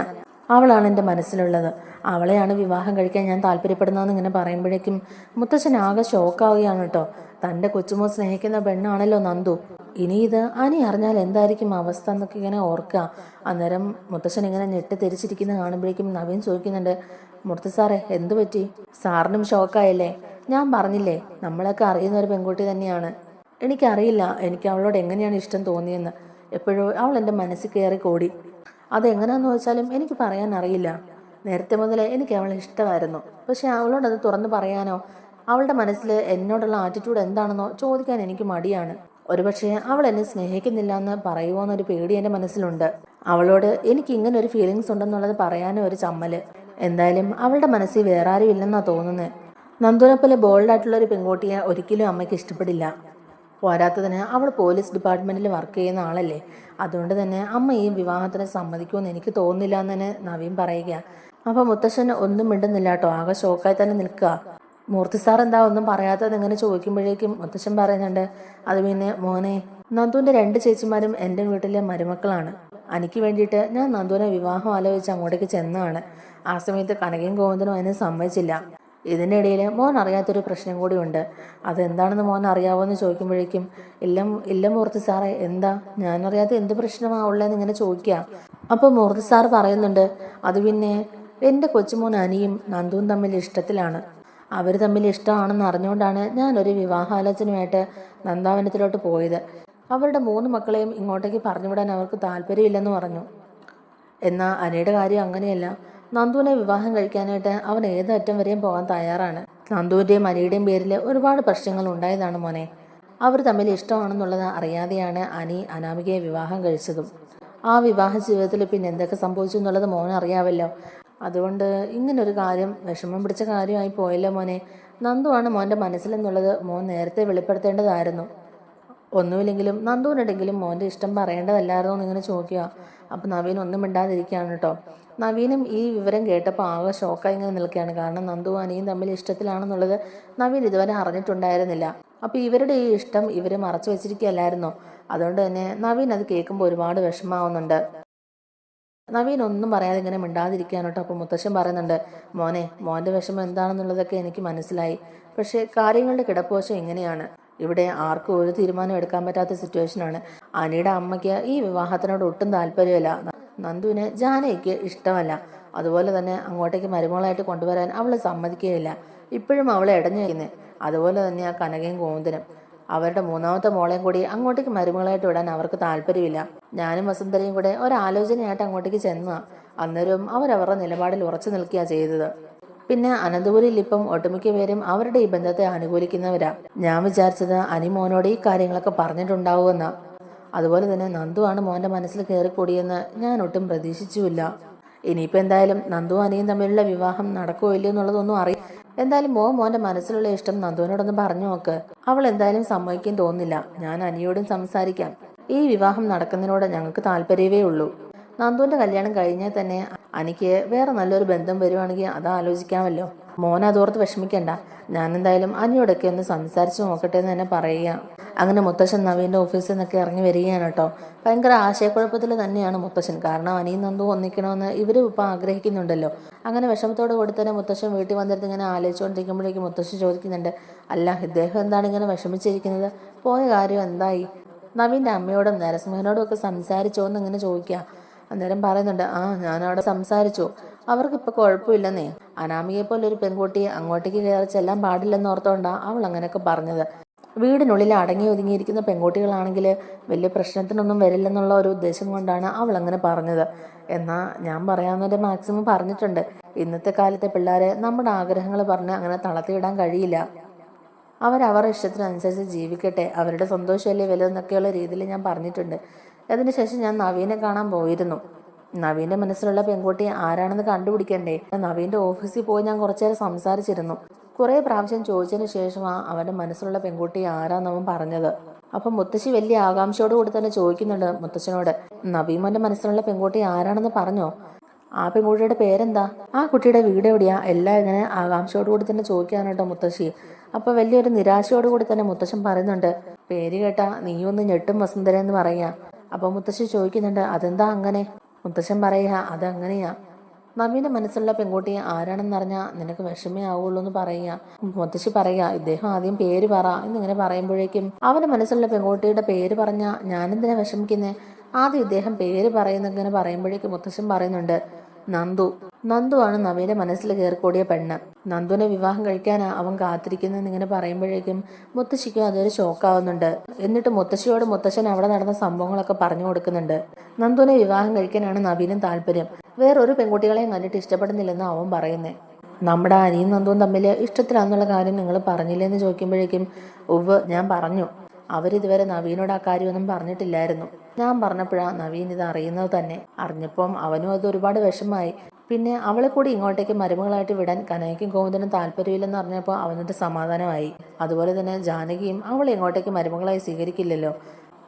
അവളാണ് എന്റെ മനസ്സിലുള്ളത്. അവളെയാണ് വിവാഹം കഴിക്കാൻ ഞാൻ താല്പര്യപ്പെടുന്നതെന്ന് ഇങ്ങനെ പറയുമ്പോഴേക്കും മുത്തശ്ശൻ ആകെ ഷോക്കാവുകയാണ് കേട്ടോ. തന്റെ കൊച്ചുമോ സ്നേഹിക്കുന്ന പെണ്ണാണല്ലോ നന്ദു. ഇനി ഇത് അനി അറിഞ്ഞാൽ എന്തായിരിക്കും അവസ്ഥ എന്നൊക്കെ ഇങ്ങനെ ഓർക്കുക. അന്നേരം മുത്തശ്ശൻ ഇങ്ങനെ ഞെട്ടി തിരിച്ചിരിക്കുന്ന കാണുമ്പോഴേക്കും നവീൻ ചോദിക്കുന്നുണ്ട് മുർത്തി സാറേ എന്തു പറ്റി? സാറിനും ഷോക്കായല്ലേ? ഞാൻ പറഞ്ഞില്ലേ നമ്മളൊക്കെ അറിയുന്ന ഒരു പെൺകുട്ടി തന്നെയാണ്. എനിക്കറിയില്ല എനിക്ക് അവളോട് എങ്ങനെയാണ് ഇഷ്ടം തോന്നിയെന്ന്. എപ്പോഴും അവൾ എന്റെ മനസ്സിൽ കയറി കൂടി. അതെങ്ങനെയാണെന്ന് വെച്ചാലും എനിക്ക് പറയാൻ അറിയില്ല. നേരത്തെ മുതലേ എനിക്ക് അവളെ ഇഷ്ടമായിരുന്നു. പക്ഷെ അവളോട് അത് തുറന്നു പറയാനോ? അവളുടെ മനസ്സിൽ എന്നോടുള്ള ആറ്റിറ്റ്യൂഡ് എന്താണെന്നോ ചോദിക്കാൻ എനിക്ക് മടിയാണ്. ഒരുപക്ഷെ അവൾ എന്നെ സ്നേഹിക്കുന്നില്ല എന്ന് പറയുമോ എന്നൊരു പേടി എന്റെ മനസ്സിലുണ്ട്. അവളോട് എനിക്ക് ഇങ്ങനെ ഒരു ഫീലിങ്സ് ഉണ്ടെന്നുള്ളത് പറയാനും ഒരു ചമ്മൽ. എന്തായാലും അവളുടെ മനസ്സിൽ വേറെ ആരും ഇല്ലെന്നാ തോന്നുന്നത് നന്ദുനെപ്പോലെ ബോൾഡായിട്ടുള്ള ഒരു പെൺകുട്ടിയെ ഒരിക്കലും അമ്മയ്ക്ക് ഇഷ്ടപ്പെടില്ല. പോരാത്തതിന് അവൾ പോലീസ് ഡിപ്പാർട്ട്മെന്റിൽ വർക്ക് ചെയ്യുന്ന ആളല്ലേ. അതുകൊണ്ട് തന്നെ അമ്മ ഈ വിവാഹത്തിന് സമ്മതിക്കുമെന്ന് എനിക്ക് തോന്നുന്നില്ല എന്ന് തന്നെ നവീൻ പറയുക അപ്പൊ മുത്തശ്ശൻ ഒന്നും മിണ്ടുന്നില്ല കേട്ടോ. ആകെ ഷോക്കായി തന്നെ നിൽക്കുക. മൂർത്തി സാർ എന്താ ഒന്നും പറയാത്തത് ഇങ്ങനെ ചോദിക്കുമ്പോഴേക്കും മുത്തശ്ശൻ പറയുന്നുണ്ട് അത് പിന്നെ മോനെ നന്ദുവിന്റെ രണ്ട് ചേച്ചിമാരും എന്റെ വീട്ടിലെ മരുമക്കളാണ്. എനിക്ക് വേണ്ടിയിട്ട് ഞാൻ നന്ദുവിനെ വിവാഹം ആലോചിച്ച് അങ്ങോട്ടേക്ക് ചെന്നതാണ്. ആ സമയത്ത് കനകയും ഗോവിന്ദനും അതിനെ സമ്മതിച്ചില്ല. ഇതിന്റെ ഇടയിൽ മോൻ അറിയാത്തൊരു പ്രശ്നം കൂടി ഉണ്ട്. അതെന്താണെന്ന് മോൻ അറിയാവോ എന്ന് ചോദിക്കുമ്പോഴേക്കും ഇല്ല ഇല്ല മൂർത്തി സാറേ എന്താ? ഞാനറിയാത്ത എന്ത് പ്രശ്നമാ ഉള്ളതെന്ന് ഇങ്ങനെ ചോദിക്കുക അപ്പോൾ മൂർത്തി സാർ പറയുന്നുണ്ട് അത് പിന്നെ എന്റെ കൊച്ചുമോൻ അനിയും നന്ദുവും തമ്മിൽ ഇഷ്ടത്തിലാണ്. അവർ തമ്മിൽ ഇഷ്ടമാണെന്ന് അറിഞ്ഞുകൊണ്ടാണ് ഞാനൊരു വിവാഹാലോചനയുമായിട്ട് നന്ദാവനത്തിലോട്ട് പോയത്. അവരുടെ മൂന്ന് മക്കളെയും ഇങ്ങോട്ടേക്ക് പറഞ്ഞുവിടാൻ അവർക്ക് താല്പര്യമില്ലെന്ന് പറഞ്ഞു. എന്നാൽ അനയുടെ കാര്യം അങ്ങനെയല്ല. നന്ദുവിനെ വിവാഹം കഴിക്കാനായിട്ട് അവൻ ഏത് അറ്റം വരെയും പോകാൻ തയ്യാറാണ്. നന്ദുവിന്റെയും അനിയുടെയും പേരിൽ ഒരുപാട് പ്രശ്നങ്ങൾ ഉണ്ടായതാണ് മോനെ. അവർ തമ്മിൽ ഇഷ്ടമാണെന്നുള്ളത് അറിയാതെയാണ് അനി അനാമികയെ വിവാഹം കഴിച്ചതും. ആ വിവാഹ ജീവിതത്തിൽ പിന്നെ എന്തൊക്കെ സംഭവിച്ചു എന്നുള്ളത് മോൻ അറിയാമല്ലോ അതുകൊണ്ട് ഇങ്ങനൊരു കാര്യം വിഷമം പിടിച്ച കാര്യമായി പോയല്ലോ മോനെ. നന്ദുവാണ് മോന്റെ മനസ്സിലെന്നുള്ളത് മോൻ നേരത്തെ വെളിപ്പെടുത്തേണ്ടതായിരുന്നു. ഒന്നുമില്ലെങ്കിലും നന്ദുവിനുണ്ടെങ്കിലും മോന്റെ ഇഷ്ടം പറയേണ്ടതല്ലായിരുന്നോ എന്നിങ്ങനെ ചോദിക്കുക. അപ്പം നവീൻ ഒന്നും മിണ്ടാതിരിക്കുകയാണ് കേട്ടോ. നവീനും ഈ വിവരം കേട്ടപ്പോൾ ആകെ ഷോക്കായി ഇങ്ങനെ നിൽക്കുകയാണ്. കാരണം നന്ദുവും അനിയും തമ്മിൽ ഇഷ്ടത്തിലാണെന്നുള്ളത് നവീൻ ഇതുവരെ അറിഞ്ഞിട്ടുണ്ടായിരുന്നില്ല. അപ്പോൾ ഇവരുടെ ഈ ഇഷ്ടം ഇവരെ മറച്ചു വെച്ചിരിക്കുകയല്ലായിരുന്നോ? അതുകൊണ്ട് തന്നെ നവീൻ അത് കേൾക്കുമ്പോൾ ഒരുപാട് വിഷമാവുന്നുണ്ട്. നവീൻ ഒന്നും പറയാതെ ഇങ്ങനെ മിണ്ടാതിരിക്കുകയാണ് കേട്ടോ. അപ്പോൾ മുത്തശ്ശൻ പറയുന്നുണ്ട് മോനെ മോന്റെ വിഷമം എന്താണെന്നുള്ളതൊക്കെ എനിക്ക് മനസ്സിലായി. പക്ഷേ കാര്യങ്ങളുടെ കിടപ്പോശം എങ്ങനെയാണ് ഇവിടെ ആർക്കും ഒരു തീരുമാനം എടുക്കാൻ പറ്റാത്ത സിറ്റുവേഷനാണ് അനിയുടെ അമ്മയ്ക്ക് ഈ വിവാഹത്തിനോട് ഒട്ടും താല്പര്യമില്ല. നന്ദുവിന് ജാനയ്ക്ക് ഇഷ്ടമല്ല. അതുപോലെ തന്നെ അങ്ങോട്ടേക്ക് മരുമകളായിട്ട് കൊണ്ടുവരാൻ അവൾ സമ്മതിക്കുകയില്ല. ഇപ്പോഴും അവളെ ഇടഞ്ഞു വയ്ക്കുന്നത് അതുപോലെ ആ കനകയും ഗോവിന്ദനും. അവരുടെ മൂന്നാമത്തെ മോളെയും കൂടി അങ്ങോട്ടേക്ക് മരുമകളായിട്ട് വിടാൻ അവർക്ക് താല്പര്യമില്ല. ഞാനും വസുന്ധരയും കൂടെ ഒരാലോചനയായിട്ട് അങ്ങോട്ടേക്ക് ചെന്ന അന്നേരം അവരവരുടെ നിലപാടിൽ ഉറച്ചു നിൽക്കുക ചെയ്തത്. പിന്നെ അനന്തപുരിയിൽ ഇപ്പം ഒട്ടുമിക്ക പേരും അവരുടെ ഈ ബന്ധത്തെ അനുകൂലിക്കുന്നവരാ. ഞാൻ വിചാരിച്ചത് അനിമോനോട് ഈ കാര്യങ്ങളൊക്കെ പറഞ്ഞിട്ടുണ്ടാവുമെന്ന്. അതുപോലെ തന്നെ നന്ദുവാണ് മോന്റെ മനസ്സിൽ കയറിക്കൂടിയെന്ന് ഞാൻ ഒട്ടും പ്രതീക്ഷിച്ചുമില്ല. ഇനിയിപ്പോൾ എന്തായാലും നന്ദു അനിയും തമ്മിലുള്ള വിവാഹം നടക്കുമോ ഇല്ലയോ എന്നുള്ളതൊന്നും അറിയാം എന്തായാലും മോ മോന്റെ മനസ്സിലുള്ള ഇഷ്ടം നന്ദുവിനോടൊന്ന് പറഞ്ഞു നോക്ക്. അവൾ എന്തായാലും സമ്മതിക്കും തോന്നില്ല. ഞാൻ അനിയോടും സംസാരിക്കാം. ഈ വിവാഹം നടക്കുന്നതിനോട് ഞങ്ങൾക്ക് താല്പര്യമേ ഉള്ളൂ. നന്ദുവിന്റെ കല്യാണം കഴിഞ്ഞാൽ തന്നെ അനിക്ക് വേറെ നല്ലൊരു ബന്ധം വരുവാണെങ്കിൽ അത് ആലോചിക്കാമല്ലോ. മോൻ അതോർത്ത് വിഷമിക്കണ്ട. ഞാൻ എന്തായാലും അനിയോടൊക്കെ ഒന്ന് സംസാരിച്ച് നോക്കട്ടെ എന്ന് തന്നെ പറയുക. അങ്ങനെ മുത്തശ്ശൻ നവീന്റെ ഓഫീസിൽ നിന്നൊക്കെ ഇറങ്ങി വരികയാണ് കേട്ടോ. ഭയങ്കര ആശയക്കുഴപ്പത്തിൽ തന്നെയാണ് മുത്തശ്ശൻ. കാരണം അനിയും നന്ദു ഒന്നിക്കണമെന്ന് ഇവരും ഇപ്പം ആഗ്രഹിക്കുന്നുണ്ടല്ലോ. അങ്ങനെ വിഷമത്തോട് കൂടി തന്നെ മുത്തശ്ശൻ വീട്ടിൽ വന്നിട്ട് ഇങ്ങനെ ആലോചിച്ചുകൊണ്ടിരിക്കുമ്പോഴേക്കും മുത്തശ്ശൻ ചോദിക്കുന്നുണ്ട് അല്ല ഇദ്ദേഹം എന്താണ് ഇങ്ങനെ വിഷമിച്ചിരിക്കുന്നത്? പോയ കാര്യം എന്തായി? നവീന്റെ അമ്മയോടും നരസിംഹനോടും ഒക്കെ സംസാരിച്ചോ എന്ന് ഇങ്ങനെ ചോദിക്കുക. അന്നേരം പറയുന്നുണ്ട് ആ ഞാനവിടെ സംസാരിച്ചു. അവർക്കിപ്പോൾ കുഴപ്പമില്ലെന്നേ. അനാമികയെ പോലെ ഒരു പെൺകുട്ടി അങ്ങോട്ടേക്ക് കയറി ചെല്ലാൻ പാടില്ലെന്ന് ഓർത്തോണ്ടാ അവൾ അങ്ങനെയൊക്കെ പറഞ്ഞത്. വീടിനുള്ളിൽ അടങ്ങി ഒതുങ്ങിയിരിക്കുന്ന പെൺകുട്ടികളാണെങ്കിൽ വലിയ പ്രശ്നത്തിനൊന്നും വരില്ലെന്നുള്ള ഒരു ഉദ്ദേശം കൊണ്ടാണ് അവൾ അങ്ങനെ പറഞ്ഞത്. എന്നാൽ ഞാൻ പറയാവുന്നതിന്റെ മാക്സിമം പറഞ്ഞിട്ടുണ്ട്. ഇന്നത്തെ കാലത്തെ പിള്ളേരെ നമ്മുടെ ആഗ്രഹങ്ങൾ പറഞ്ഞ് അങ്ങനെ തളർത്തിയിടാൻ കഴിയില്ല. അവരവരുടെ ഇഷ്ടത്തിനനുസരിച്ച് ജീവിക്കട്ടെ. അവരുടെ സന്തോഷമല്ലേ വലുതെന്നൊക്കെയുള്ള രീതിയിൽ ഞാൻ പറഞ്ഞിട്ടുണ്ട്. അതിനുശേഷം ഞാൻ നവീനെ കാണാൻ പോയിരുന്നു. നവീന്റെ മനസ്സിലുള്ള പെൺകുട്ടി ആരാണെന്ന് കണ്ടുപിടിക്കണ്ടേ? നവീന്റെ ഓഫീസിൽ പോയി ഞാൻ കുറച്ചേരം സംസാരിച്ചിരുന്നു. കുറേ പ്രാവശ്യം ചോദിച്ചതിന് ശേഷമാണ് അവന്റെ മനസ്സിലുള്ള പെൺകുട്ടി ആരാന്നവൻ പറഞ്ഞത്. അപ്പൊ മുത്തശ്ശി വലിയ ആകാംക്ഷയോട് കൂടി തന്നെ ചോദിക്കുന്നുണ്ട് മുത്തശ്ശനോട് നവീമോന്റെ മനസ്സിലുള്ള പെൺകുട്ടി ആരാണെന്ന് പറഞ്ഞോ? ആ പെൺകുട്ടിയുടെ പേരെന്താ? ആ കുട്ടിയുടെ വീട് എവിടെയാ? എല്ലാം ഇങ്ങനെ ആകാംക്ഷയോട് കൂടി തന്നെ ചോദിക്കാണ് മുത്തശ്ശി. അപ്പൊ വലിയൊരു നിരാശയോട് കൂടി തന്നെ മുത്തശ്ശൻ പറയുന്നുണ്ട് പേര് കേട്ടാ നീയൊന്ന് ഞെട്ടും വസുന്ധര എന്ന് പറയാ. അപ്പൊ മുത്തശ്ശി ചോദിക്കുന്നുണ്ട് അതെന്താ അങ്ങനെ? മുത്തശ്ശൻ പറയുക അതങ്ങനെയാ. നവീന്റെ മനസ്സിലുള്ള പെൺകുട്ടി ആരാണെന്നറിഞ്ഞാൽ നിനക്ക് വിഷമേ ആവുള്ളൂ എന്ന് പറയുക. മുത്തശ്ശി പറയുക ഇദ്ദേഹം ആദ്യം പേര് പറ എന്നിങ്ങനെ പറയുമ്പോഴേക്കും അവന്റെ മനസ്സിലുള്ള പെൺകുട്ടിയുടെ പേര് പറഞ്ഞ ഞാനെന്തിനാ വിഷമിക്കുന്നേ? ആദ്യം ഇദ്ദേഹം പേര് പറയുന്നിങ്ങനെ പറയുമ്പോഴേക്കും മുത്തശ്ശൻ പറയുന്നുണ്ട് നന്ദു. നന്ദു ആണ് നവീന്റെ മനസ്സിൽ കയറിക്കൂടിയ പെണ്ണ്. നന്ദുവിനെ വിവാഹം കഴിക്കാനാ അവൻ കാത്തിരിക്കുന്നതെന്ന് ഇങ്ങനെ പറയുമ്പോഴേക്കും മുത്തശ്ശിക്കും അതൊരു ഷോക്കാവുന്നുണ്ട് എന്നിട്ട് മുത്തശ്ശിയോട് മുത്തശ്ശൻ അവിടെ നടന്ന സംഭവങ്ങളൊക്കെ പറഞ്ഞു കൊടുക്കുന്നുണ്ട്. നന്ദുവിനെ വിവാഹം കഴിക്കാനാണ് നവീനും താല്പര്യം. വേറൊരു പെൺകുട്ടികളെയും കണ്ടിട്ട് ഇഷ്ടപ്പെടുന്നില്ലെന്ന് അവൻ പറയുന്നേ. നമ്മുടെ അനിയും നന്ദുവും തമ്മിൽ ഇഷ്ടത്തിലാണെന്നുള്ള കാര്യം നിങ്ങൾ പറഞ്ഞില്ലെന്ന് ചോദിക്കുമ്പോഴേക്കും ഉവ് ഞാൻ പറഞ്ഞു. അവരിതുവരെ നവീനോട് ആ കാര്യമൊന്നും പറഞ്ഞിട്ടില്ലായിരുന്നു. ഞാൻ പറഞ്ഞപ്പോഴാണ് നവീൻ ഇത് അറിയുന്നത് തന്നെ. അറിഞ്ഞപ്പം അവനും അത് ഒരുപാട് വിഷമായി പിന്നെ അവളെ കൂടി ഇങ്ങോട്ടേക്ക് മരുമകളായിട്ട് വിടാൻ കനയ്ക്കും ഗോവിന്ദനും താല്പര്യമില്ലെന്ന് അറിഞ്ഞപ്പോൾ അവനൊരു സമാധാനമായി. അതുപോലെ തന്നെ ജാനകിയും അവളെ ഇങ്ങോട്ടേക്ക് മരുമകളായി സ്വീകരിക്കില്ലല്ലോ.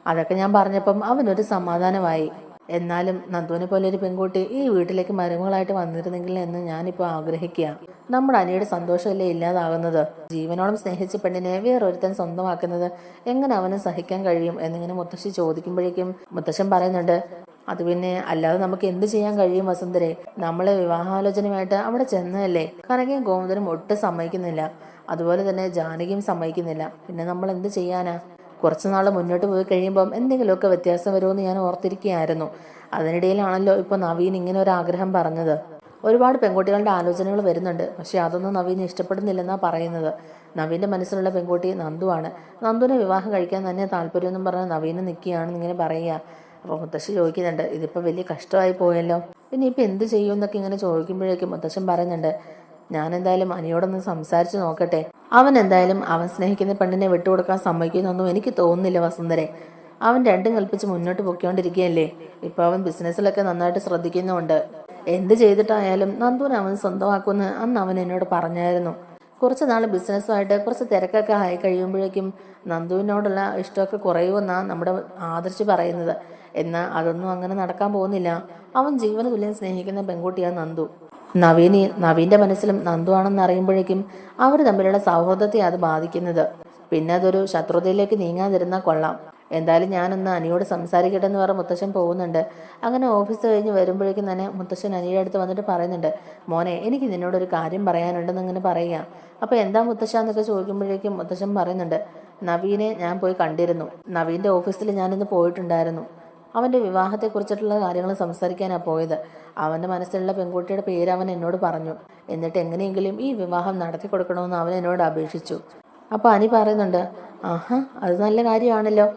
അതൊക്കെ ഞാൻ പറഞ്ഞപ്പം അവനൊരു സമാധാനമായി. എന്നാലും നന്ദുവിനെ പോലെ ഒരു പെൺകുട്ടി ഈ വീട്ടിലേക്ക് മരുമകളായിട്ട് വന്നിരുന്നെങ്കിൽ എന്ന് ഞാനിപ്പോൾ ആഗ്രഹിക്കുക നമ്മുടെ അനിയുടെ സന്തോഷമല്ലേ ഇല്ലാതാകുന്നത്? ജീവനോളം സ്നേഹിച്ച പെണ്ണിനെ വേറൊരുത്തൻ സ്വന്തമാക്കുന്നത് എങ്ങനെ അവന് സഹിക്കാൻ കഴിയും എന്നിങ്ങനെ മുത്തശ്ശി ചോദിക്കുമ്പോഴേക്കും മുത്തശ്ശൻ പറയുന്നുണ്ട് അത് പിന്നെ അല്ലാതെ നമുക്ക് എന്ത് ചെയ്യാൻ കഴിയും വസുന്ധരെ? നമ്മളെ വിവാഹാലോചനയുമായിട്ട് അവിടെ ചെന്നതല്ലേ? കനകയും ഗോവിന്ദനും ഒട്ടും സമ്മതിക്കുന്നില്ല. അതുപോലെ തന്നെ ജാനകിയും സമ്മതിക്കുന്നില്ല. പിന്നെ നമ്മൾ എന്ത് ചെയ്യാനാ? കുറച്ചു നാൾ മുന്നോട്ട് പോയി കഴിയുമ്പം എന്തെങ്കിലുമൊക്കെ വ്യത്യാസം വരുമെന്ന് ഞാൻ ഓർത്തിരിക്കുകയായിരുന്നു. അതിനിടയിലാണല്ലോ ഇപ്പോൾ നവീൻ ഇങ്ങനെ ഒരു ആഗ്രഹം പറഞ്ഞത്. ഒരുപാട് പെൺകുട്ടികളുടെ ആലോചനകൾ വരുന്നുണ്ട്. പക്ഷെ അതൊന്നും നവീന് ഇഷ്ടപ്പെടുന്നില്ലെന്നാണ് പറയുന്നത്. നവീന്റെ മനസ്സിലുള്ള പെൺകുട്ടി നന്ദുവാണ്. നന്ദുവിനെ വിവാഹം കഴിക്കാൻ തന്നെ താല്പര്യമെന്നും പറഞ്ഞ് നവീന് നിൽക്കുകയാണെന്ന് ഇങ്ങനെ പറയുക. അപ്പോൾ മുത്തശ്ശി ചോദിക്കുന്നുണ്ട് ഇതിപ്പോൾ വലിയ കഷ്ടമായി പോയല്ലോ? പിന്നെ ഇപ്പൊ എന്ത് ചെയ്യും? എന്നൊക്കെ ഇങ്ങനെ ചോദിക്കുമ്പോഴേക്കും മുത്തശ്ശൻ പറയുന്നുണ്ട് ഞാൻ എന്തായാലും അനിയോടൊന്ന് സംസാരിച്ചു നോക്കട്ടെ. അവൻ എന്തായാലും അവൻ സ്നേഹിക്കുന്ന പെണ്ണിനെ വിട്ടുകൊടുക്കാൻ സമ്മതിക്കുന്നൊന്നും എനിക്ക് തോന്നുന്നില്ല വസുന്ധരെ. അവൻ രണ്ടും കൽപ്പിച്ച് മുന്നോട്ട് പൊയ്ക്കൊണ്ടിരിക്കുകയല്ലേ? ഇപ്പൊ അവൻ ബിസിനസ്സിലൊക്കെ നന്നായിട്ട് ശ്രദ്ധിക്കുന്നുണ്ട് എന്ത് ചെയ്തിട്ടായാലും നന്ദുവിനെ അവൻ സ്വന്തമാക്കുമെന്ന് അന്ന് അവൻ എന്നോട് പറഞ്ഞായിരുന്നു. കുറച്ച് നാൾ ബിസിനസ്സുമായിട്ട് കുറച്ച് തിരക്കൊക്കെ ആയി കഴിയുമ്പോഴേക്കും നന്ദുവിനോടുള്ള ഇഷ്ടമൊക്കെ കുറയുമെന്നാണ് നമ്മുടെ ആദർശ് പറയുന്നത്. എന്നാൽ അതൊന്നും അങ്ങനെ നടക്കാൻ പോകുന്നില്ല. അവൻ ജീവന തുല്യം സ്നേഹിക്കുന്ന പെൺകുട്ടിയാണ് നന്ദു. നവീനി നവീന്റെ മനസ്സിലും നന്ദു ആണെന്ന് അറിയുമ്പോഴേക്കും അവർ തമ്മിലുള്ള സൗഹൃദത്തെ അത് ബാധിക്കുന്നത്. പിന്നെ അതൊരു ശത്രുതയിലേക്ക് നീങ്ങാതിരുന്നാൽ കൊള്ളാം. എന്തായാലും ഞാനൊന്ന് അനിയോട് സംസാരിക്കട്ടെ എന്ന് പറഞ്ഞ മുത്തശ്ശൻ പോകുന്നുണ്ട്. അങ്ങനെ ഓഫീസ് കഴിഞ്ഞ് വരുമ്പോഴേക്കും തന്നെ മുത്തശ്ശൻ അനിയുടെ അടുത്ത് വന്നിട്ട് പറയുന്നുണ്ട് മോനെ എനിക്ക് നിന്നോടൊരു കാര്യം പറയാനുണ്ടെന്ന് ഇങ്ങനെ പറയുക. അപ്പോൾ എന്താ മുത്തശ്ശ എന്നൊക്കെ ചോദിക്കുമ്പോഴേക്കും മുത്തശ്ശൻ പറയുന്നുണ്ട് നവീനെ ഞാൻ പോയി കണ്ടിരുന്നു. നവീന്റെ ഓഫീസിൽ ഞാനിന്ന് പോയിട്ടുണ്ടായിരുന്നു. അവന്റെ വിവാഹത്തെക്കുറിച്ചിട്ടുള്ള കാര്യങ്ങൾ സംസാരിക്കാനാണ് പോയത്. അവന്റെ മനസ്സിലുള്ള പെൺകുട്ടിയുടെ പേര് അവൻ എന്നോട് പറഞ്ഞു. എന്നിട്ട് എങ്ങനെയെങ്കിലും ഈ വിവാഹം നടത്തി കൊടുക്കണമെന്ന് അവൻ എന്നോട് അപേക്ഷിച്ചു. അപ്പോൾ അനി പറയുന്നുണ്ട് ആഹാ അത് നല്ല കാര്യമാണല്ലോ.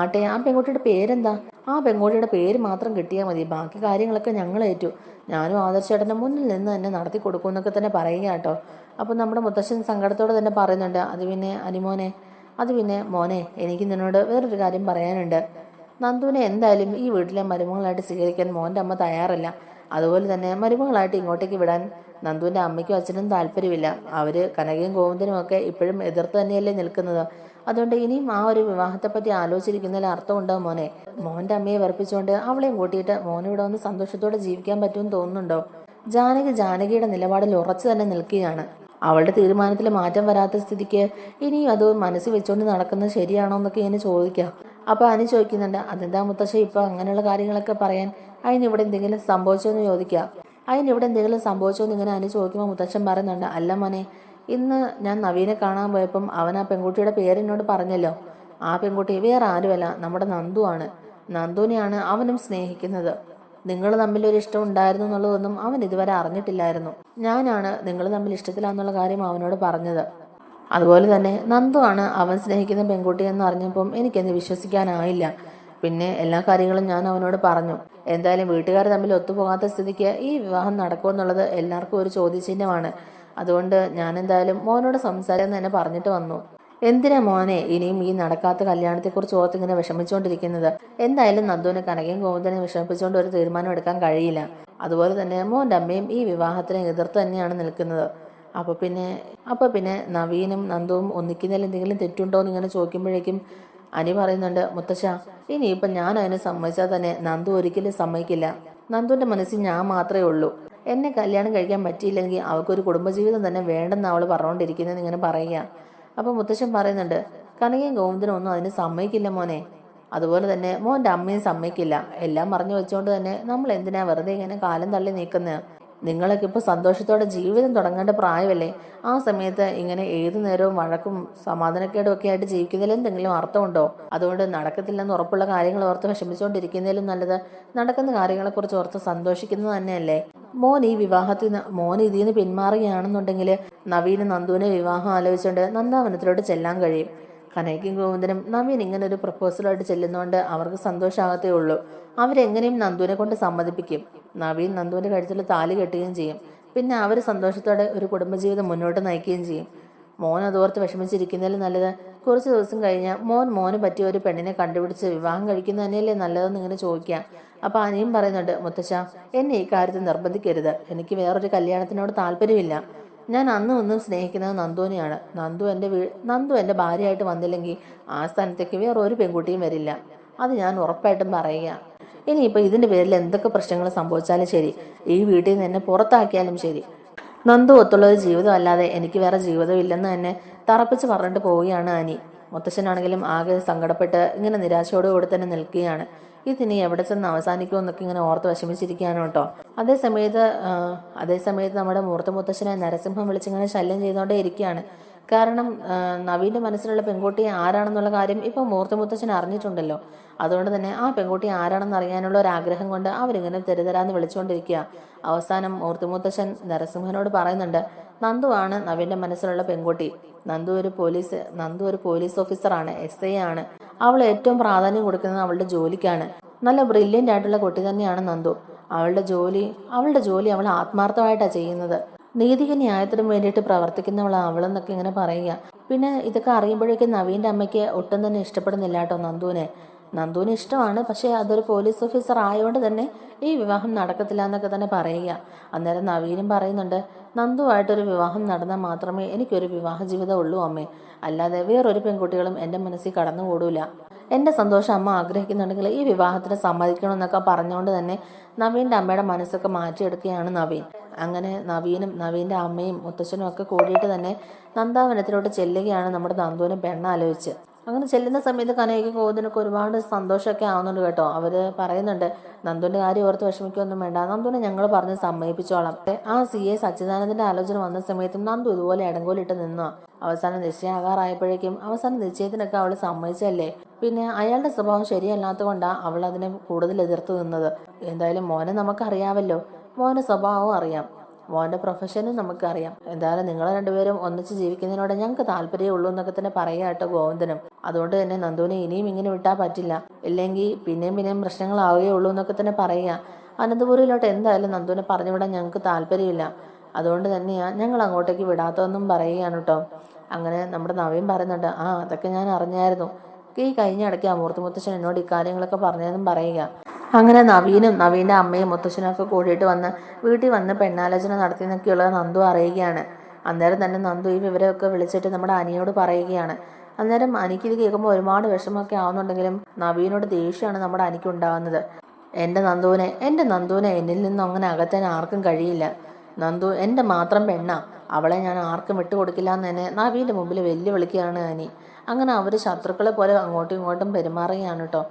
ആട്ടെ ആ പെൺകുട്ടിയുടെ പേരെന്താ? ആ പെൺകുട്ടിയുടെ പേര് മാത്രം കിട്ടിയാൽ മതി. ബാക്കി കാര്യങ്ങളൊക്കെ ഞങ്ങൾ ഏറ്റു. ഞാനും ആദർശേട്ടന്റെ മുന്നിൽ നിന്ന് തന്നെ നടത്തി കൊടുക്കും എന്നൊക്കെ തന്നെ പറയുക കേട്ടോ അപ്പോൾ നമ്മുടെ മുത്തശ്ശൻ സങ്കടത്തോടെ തന്നെ പറയുന്നുണ്ട് അത് പിന്നെ അനിമോനെ അത് പിന്നെ മോനെ എനിക്ക് നിന്നോട് വേറൊരു കാര്യം പറയാനുണ്ട്. നന്ദുവിനെ എന്തായാലും ഈ വീട്ടിലെ മരുമകളായിട്ട് സ്വീകരിക്കാൻ മോന്റെ അമ്മ തയ്യാറല്ല. അതുപോലെ തന്നെ മരുമകളായിട്ട് ഇങ്ങോട്ടേക്ക് വിടാൻ നന്ദുവിന്റെ അമ്മയ്ക്കും അച്ഛനും താല്പര്യമില്ല. അവർ കനകയും ഗോവിന്ദനും ഒക്കെ ഇപ്പോഴും എതിർത്ത് തന്നെയല്ലേ നിൽക്കുന്നത്. അതുകൊണ്ട് ഇനിയും ആ ഒരു വിവാഹത്തെപ്പറ്റി ആലോചിക്കുന്നതിൽ അർത്ഥമുണ്ടാവും മോനെ? മോന്റെ അമ്മയെ വെറുപ്പിച്ചുകൊണ്ട് അവളെയും കൂട്ടിയിട്ട് മോനിവിടെ വന്ന് സന്തോഷത്തോടെ ജീവിക്കാൻ പറ്റുമെന്ന് തോന്നുന്നുണ്ടോ? ജാനകി ജാനകിയുടെ നിലപാടിൽ ഉറച്ചു തന്നെ നിൽക്കുകയാണ്. അവളുടെ തീരുമാനത്തിൽ മാറ്റം വരാത്ത സ്ഥിതിക്ക് ഇനിയും അത് മനസ്സിൽ വെച്ചുകൊണ്ട് നടക്കുന്നത് ശരിയാണോ എന്നൊക്കെ ഇങ്ങനെ ചോദിക്കാം. അപ്പോൾ അനു ചോദിക്കുന്നുണ്ട് അതെന്താ മുത്തശ്ശ ഇപ്പോൾ അങ്ങനെയുള്ള കാര്യങ്ങളൊക്കെ പറയാൻ? അതിനിവിടെ എന്തെങ്കിലും സംഭവിച്ചോ എന്ന് ചോദിക്കുക അതിനിവിടെ എന്തെങ്കിലും സംഭവിച്ചോ എന്ന് ഇങ്ങനെ അനു ചോദിക്കുമ്പോൾ മുത്തശ്ശൻ പറയുന്നുണ്ട് അല്ല മോനെ ഇന്ന് ഞാൻ നവീനെ കാണാൻ പോയപ്പം അവൻ ആ പെൺകുട്ടിയുടെ പേരെന്നോട് പറഞ്ഞല്ലോ. ആ പെൺകുട്ടി വേറെ ആരുമല്ല നമ്മുടെ നന്ദു ആണ്. നന്ദുവിനെയാണ് അവനും സ്നേഹിക്കുന്നത്. നിങ്ങൾ തമ്മിൽ ഒരു ഇഷ്ടം ഉണ്ടായിരുന്നു എന്നുള്ളതൊന്നും അവൻ ഇതുവരെ അറിഞ്ഞിട്ടില്ലായിരുന്നു. ഞാനാണ് നിങ്ങൾ തമ്മിൽ ഇഷ്ടത്തിലാന്നുള്ള കാര്യം അവനോട് പറഞ്ഞത്. അതുപോലെ തന്നെ നന്ദു ആണ് അവൻ സ്നേഹിക്കുന്ന പെൺകുട്ടി എന്ന് അറിഞ്ഞപ്പം എനിക്കെന്ന് വിശ്വസിക്കാനായില്ല. പിന്നെ എല്ലാ കാര്യങ്ങളും ഞാൻ അവനോട് പറഞ്ഞു. എന്തായാലും വീട്ടുകാർ തമ്മിൽ ഒത്തുപോകാത്ത സ്ഥിതിക്ക് ഈ വിവാഹം നടക്കുമെന്നുള്ളത് എല്ലാവർക്കും ഒരു ചോദ്യചിഹ്നമാണ്. അതുകൊണ്ട് ഞാൻ എന്തായാലും മോനോട് സംസാരം തന്നെ പറഞ്ഞിട്ട് വന്നു. എന്തിനാ മോനെ ഇനിയും ഈ നടക്കാത്ത കല്യാണത്തെക്കുറിച്ച് ഓർത്ത് ഇങ്ങനെ വിഷമിച്ചുകൊണ്ടിരിക്കുന്നത് എന്തായാലും നന്ദുവിനെ കനകയും ഗോവിന്ദനെ വിഷമിപ്പിച്ചുകൊണ്ട് ഒരു തീരുമാനം എടുക്കാൻ കഴിയില്ല. അതുപോലെ തന്നെ മോന്റെ അമ്മയും ഈ വിവാഹത്തിനെ എതിർത്ത് തന്നെയാണ് നിൽക്കുന്നത്. അപ്പോൾ പിന്നെ അപ്പോൾ പിന്നെ നവീനും നന്ദുവും ഒന്നിക്കുന്നതിൽ എന്തെങ്കിലും തെറ്റുണ്ടോ എന്ന് ഇങ്ങനെ ചോദിക്കുമ്പോഴേക്കും അനി പറയുന്നുണ്ട് മുത്തശ്ശ ഇനിയിപ്പം ഞാൻ അതിന് സമ്മതിച്ചാൽ തന്നെ നന്ദു ഒരിക്കലും സമ്മതിക്കില്ല. നന്ദുവിന്റെ മനസ്സിൽ ഞാൻ മാത്രമേ ഉള്ളൂ. എന്നെ കല്യാണം കഴിക്കാൻ പറ്റിയില്ലെങ്കിൽ അവൾക്കൊരു കുടുംബജീവിതം തന്നെ വേണ്ടെന്ന് അവൾ പറഞ്ഞുകൊണ്ടിരിക്കുന്നതെന്ന് ഇങ്ങനെ പറയുക. അപ്പോൾ മുത്തശ്ശൻ പറയുന്നുണ്ട് കനകയും ഗോവിന്ദനും ഒന്നും അതിന് സമ്മതിക്കില്ല മോനെ. അതുപോലെ തന്നെ മോന്റെ അമ്മയും സമ്മതിക്കില്ല. എല്ലാം പറഞ്ഞു വെച്ചുകൊണ്ട് തന്നെ നമ്മൾ എന്തിനാ വെറുതെ ഇങ്ങനെ കാലം തള്ളി നീക്കുന്നത് നിങ്ങളൊക്കെ ഇപ്പോൾ സന്തോഷത്തോടെ ജീവിതം തുടങ്ങേണ്ട പ്രായമല്ലേ? ആ സമയത്ത് ഇങ്ങനെ ഏതു നേരവും വഴക്കും സമാധാനക്കേടും ഒക്കെ ആയിട്ട് ജീവിക്കുന്നതിൽ എന്തെങ്കിലും അർത്ഥമുണ്ടോ? അതുകൊണ്ട് നടക്കത്തില്ലെന്ന് ഉറപ്പുള്ള കാര്യങ്ങൾ ഓർത്ത് വിഷമിച്ചുകൊണ്ടിരിക്കുന്നതിലും നല്ലത്. നടക്കുന്ന കാര്യങ്ങളെക്കുറിച്ച് ഓർത്ത് സന്തോഷിക്കുന്നത് തന്നെയല്ലേ? മോൻ ഈ വിവാഹത്തിൽ നിന്ന് മോൻ ഇതിൽ നിന്ന് പിന്മാറുകയാണെന്നുണ്ടെങ്കിൽ നവീന് നന്ദുവിനെ വിവാഹം ആലോചിച്ചുകൊണ്ട് നന്ദാവനത്തിലോട്ട് ചെല്ലാൻ കഴിയും. കനയ്ക്കും ഗോവിന്ദനും നവീൻ ഇങ്ങനെ ഒരു പ്രപ്പോസലായിട്ട് ചെല്ലുന്നതുകൊണ്ട് അവർക്ക് സന്തോഷമാകത്തേ ഉള്ളൂ. അവരെങ്ങനെയും നന്ദുവിനെ കൊണ്ട് സമ്മതിപ്പിക്കും. നവീൻ നന്ദുവിന്റെ കഴുത്തിൽ താലി കെട്ടുകയും ചെയ്യും. പിന്നെ അവർ സന്തോഷത്തോടെ ഒരു കുടുംബജീവിതം മുന്നോട്ട് നയിക്കുകയും ചെയ്യും. മോൻ അതോർത്ത് വിഷമിച്ചിരിക്കുന്നതിൽ നല്ലത് കുറച്ച് ദിവസം കഴിഞ്ഞാൽ മോൻ മോന് പറ്റിയ ഒരു പെണ്ണിനെ കണ്ടുപിടിച്ച് വിവാഹം കഴിക്കുന്നത് തന്നെയല്ലേ നല്ലതെന്ന് ഇങ്ങനെ ചോദിക്കാം. അപ്പോൾ അനിയും പറയുന്നുണ്ട് മുത്തശ്ശ എന്നെ ഈ കാര്യത്തിൽ നിർബന്ധിക്കരുത്. എനിക്ക് വേറൊരു കല്യാണത്തിനോട് താല്പര്യമില്ല. ഞാൻ അന്നും ഒന്നും സ്നേഹിക്കുന്നത് നന്ദുവിനെയാണ്. നന്ദു എന്റെ വീ നന്ദു എന്റെ ഭാര്യയായിട്ട് വന്നില്ലെങ്കിൽ ആ സ്ഥാനത്തേക്ക് വേറെ ഒരു പെൺകുട്ടിയും വരില്ല. അത് ഞാൻ ഉറപ്പായിട്ടും പറയുക. ഇനിയിപ്പോൾ ഇതിന്റെ പേരിൽ എന്തൊക്കെ പ്രശ്നങ്ങൾ സംഭവിച്ചാലും ശരി. ഈ വീട്ടിൽ നിന്ന് എന്നെ പുറത്താക്കിയാലും ശരി. നന്ദു ഒത്തുള്ള ഒരു ജീവിതം അല്ലാതെ എനിക്ക് വേറെ ജീവിതമില്ലെന്ന് തന്നെ തറപ്പിച്ച് പറഞ്ഞിട്ട് പോവുകയാണ് അനി. മുത്തശ്ശനാണെങ്കിലും ആകെ സങ്കടപ്പെട്ട് ഇങ്ങനെ നിരാശയോടുകൂടി തന്നെ നിൽക്കുകയാണ്. ഇതിനി എവിടെ ചെന്ന് അവസാനിക്കുമോ എന്നൊക്കെ ഇങ്ങനെ ഓർത്ത് വിഷമിച്ചിരിക്കുകയാണ് കേട്ടോ. അതേസമയത്ത് അതേസമയത്ത് അതേ സമയത്ത് നമ്മുടെ മൂർത്ത മുത്തശ്ശനെ നരസിംഹം വിളിച്ചിങ്ങനെ ശല്യം ചെയ്തുകൊണ്ടേ ഇരിക്കുകയാണ്. കാരണം നവീന്റെ മനസ്സിലുള്ള പെൺകുട്ടി ആരാണെന്നുള്ള കാര്യം ഇപ്പോൾ മൂർത്ത മുത്തശ്ശൻ അറിഞ്ഞിട്ടുണ്ടല്ലോ. അതുകൊണ്ട് തന്നെ ആ പെൺകുട്ടി ആരാണെന്ന് അറിയാനുള്ള ഒരു ആഗ്രഹം കൊണ്ട് അവരിങ്ങനെ തെരുതരാന്ന് വിളിച്ചുകൊണ്ടിരിക്കുക. അവസാനം മൂർത്തിമുത്തച്ഛൻ നരസിംഹനോട് പറയുന്നുണ്ട് നന്ദു ആണ് നവീന്റെ മനസ്സിലുള്ള പെൺകുട്ടി. നന്ദു ഒരു പോലീസ് നന്ദു ഒരു പോലീസ് ഓഫീസറാണ് എസ് ഐ ആണ്. അവൾ ഏറ്റവും പ്രാധാന്യം കൊടുക്കുന്നത് അവളുടെ ജോലിക്കാണ്. നല്ല ബ്രില്യന്റ് ആയിട്ടുള്ള കുട്ടി തന്നെയാണ് നന്ദു. അവളുടെ ജോലി അവളുടെ ജോലി അവൾ ആത്മാർത്ഥമായിട്ടാണ് ചെയ്യുന്നത്. നീതിക ന്യായത്തിനും വേണ്ടിയിട്ട് പ്രവർത്തിക്കുന്നവളാണ് അവളെന്നൊക്കെ ഇങ്ങനെ പറയുക. പിന്നെ ഇതൊക്കെ അറിയുമ്പോഴേക്കും നവീന്റെ അമ്മയ്ക്ക് ഒട്ടും തന്നെ ഇഷ്ടപ്പെടുന്നില്ല കേട്ടോ നന്ദുവിനെ. നന്ദുവിന് ഇഷ്ടമാണ് പക്ഷേ അതൊരു പോലീസ് ഓഫീസർ ആയതുകൊണ്ട് തന്നെ ഈ വിവാഹം നടക്കത്തില്ല എന്നൊക്കെ തന്നെ പറയുക. അന്നേരം നവീനും പറയുന്നുണ്ട് നന്ദുവായിട്ടൊരു വിവാഹം നടന്നാൽ മാത്രമേ എനിക്കൊരു വിവാഹ ജീവിതം ഉള്ളൂ അമ്മേ. അല്ലാതെ വേറൊരു പെൺകുട്ടികളും എന്റെ മനസ്സിൽ കടന്നുകൂടൂല എന്റെ സന്തോഷം അമ്മ ആഗ്രഹിക്കുന്നുണ്ടെങ്കിൽ ഈ വിവാഹത്തിന് സമ്മതിക്കണമെന്നൊക്കെ പറഞ്ഞുകൊണ്ട് തന്നെ നവീന്റെ അമ്മയുടെ മനസ്സൊക്കെ മാറ്റിയെടുക്കുകയാണ് നവീൻ. അങ്ങനെ നവീനും നവീന്റെ അമ്മയും മുത്തച്ഛനും ഒക്കെ കൂടിയിട്ട് തന്നെ നന്ദാവനത്തിലോട്ട് ചെല്ലുകയാണ് നമ്മുടെ നന്ദുവിനെ പെണ്ണാലോചിച്ച്. അങ്ങനെ ചെല്ലുന്ന സമയത്ത് കനയ്ക്ക് കോതിനൊക്കെ ഒരുപാട് സന്തോഷമൊക്കെ ആവുന്നുണ്ട് കേട്ടോ. അവർ പറയുന്നുണ്ട് നന്ദുവിന്റെ കാര്യം ഓർത്ത് വിഷമിക്കൊന്നും വേണ്ട. നന്ദുവിനെ ഞങ്ങൾ പറഞ്ഞ് സമ്മതിപ്പിച്ചോളാം. ആ സി എ സച്ചിദാനന്ദന്റെ ആലോചന വന്ന സമയത്തും നന്ദു ഇതുപോലെ ഇടങ്കോലിട്ട് നിന്നോ. അവസാനം നിശ്ചയാകാറായപ്പോഴേക്കും അവസാനം നിശ്ചയത്തിനൊക്കെ അവൾ സമ്മതിച്ചല്ലേ പിന്നെ അയാളുടെ സ്വഭാവം ശരിയല്ലാത്തതുകൊണ്ടാണ് അവൾ അതിനെ കൂടുതൽ എതിർത്ത് നിന്നത്. എന്തായാലും മോനെ നമുക്കറിയാമല്ലോ മോനെ സ്വഭാവം അറിയാം. മോന്റെ പ്രൊഫഷനും നമുക്കറിയാം. എന്തായാലും നിങ്ങൾ രണ്ടുപേരും ഒന്നിച്ച് ജീവിക്കുന്നതിനോട് ഞങ്ങൾക്ക് താല്പര്യമുള്ളൂ എന്നൊക്കെ തന്നെ പറയാട്ടോ ഗോവിന്ദനും. അതുകൊണ്ട് തന്നെ നന്ദുവിനെ ഇനിയും ഇങ്ങനെ വിട്ടാൽ പറ്റില്ല. ഇല്ലെങ്കിൽ പിന്നെയും പിന്നെയും പ്രശ്നങ്ങളാവുകയുള്ളൂ എന്നൊക്കെ തന്നെ പറയുക. അനന്തപുരിയിലോട്ട് എന്തായാലും നന്ദുവിനെ പറഞ്ഞു വിടാൻ ഞങ്ങൾക്ക് താല്പര്യമില്ല. അതുകൊണ്ട് തന്നെയാണ് ഞങ്ങൾ അങ്ങോട്ടേക്ക് വിടാത്തതെന്നും പറയുകയാണ് കേട്ടോ. അങ്ങനെ നമ്മുടെ നവീൻ പറയുന്നുണ്ട് ആ അതൊക്കെ ഞാൻ അറിഞ്ഞായിരുന്നു. ഈ കഴിഞ്ഞ ഇടയ്ക്ക് അമൂർത്തി മുത്തശ്ശൻ എന്നോട് ഇക്കാര്യങ്ങളൊക്കെ പറഞ്ഞതെന്നും പറയുക. അങ്ങനെ നവീനും നവീന്റെ അമ്മയും മുത്തച്ഛനും ഒക്കെ കൂടിയിട്ട് വന്ന് വീട്ടിൽ വന്ന് പെണ്ണാലോചന നടത്തി എന്നൊക്കെയുള്ളത് നന്ദു അറിയുകയാണ്. അന്നേരം തന്നെ നന്ദു ഈ വിവരമൊക്കെ വിളിച്ചിട്ട് നമ്മുടെ അനിയോട് പറയുകയാണ്. അന്നേരം അനിക്ക് ഇത് കേൾക്കുമ്പോൾ ഒരുപാട് വിഷമമൊക്കെ ആവുന്നുണ്ടെങ്കിലും നവീനോട് ദേഷ്യമാണ് നമ്മുടെ അനിക്ക് ഉണ്ടാകുന്നത്. എന്റെ നന്ദുവിനെ എന്റെ നന്ദുവിനെ എന്നിൽ നിന്നും അങ്ങനെ അകറ്റാൻ ആർക്കും കഴിയില്ല. നന്ദു എന്റെ മാത്രം പെണ്ണാ. അവളെ ഞാൻ ആർക്കും വിട്ടുകൊടുക്കില്ല എന്ന് തന്നെ നവീന്റെ മുമ്പിൽ വെല്ലുവിളിക്കുകയാണ് അനി. അങ്ങനെ അവർ ശത്രുക്കളെ പോലെ അങ്ങോട്ടും ഇങ്ങോട്ടും പെരുമാറുകയാണ് കേട്ടോ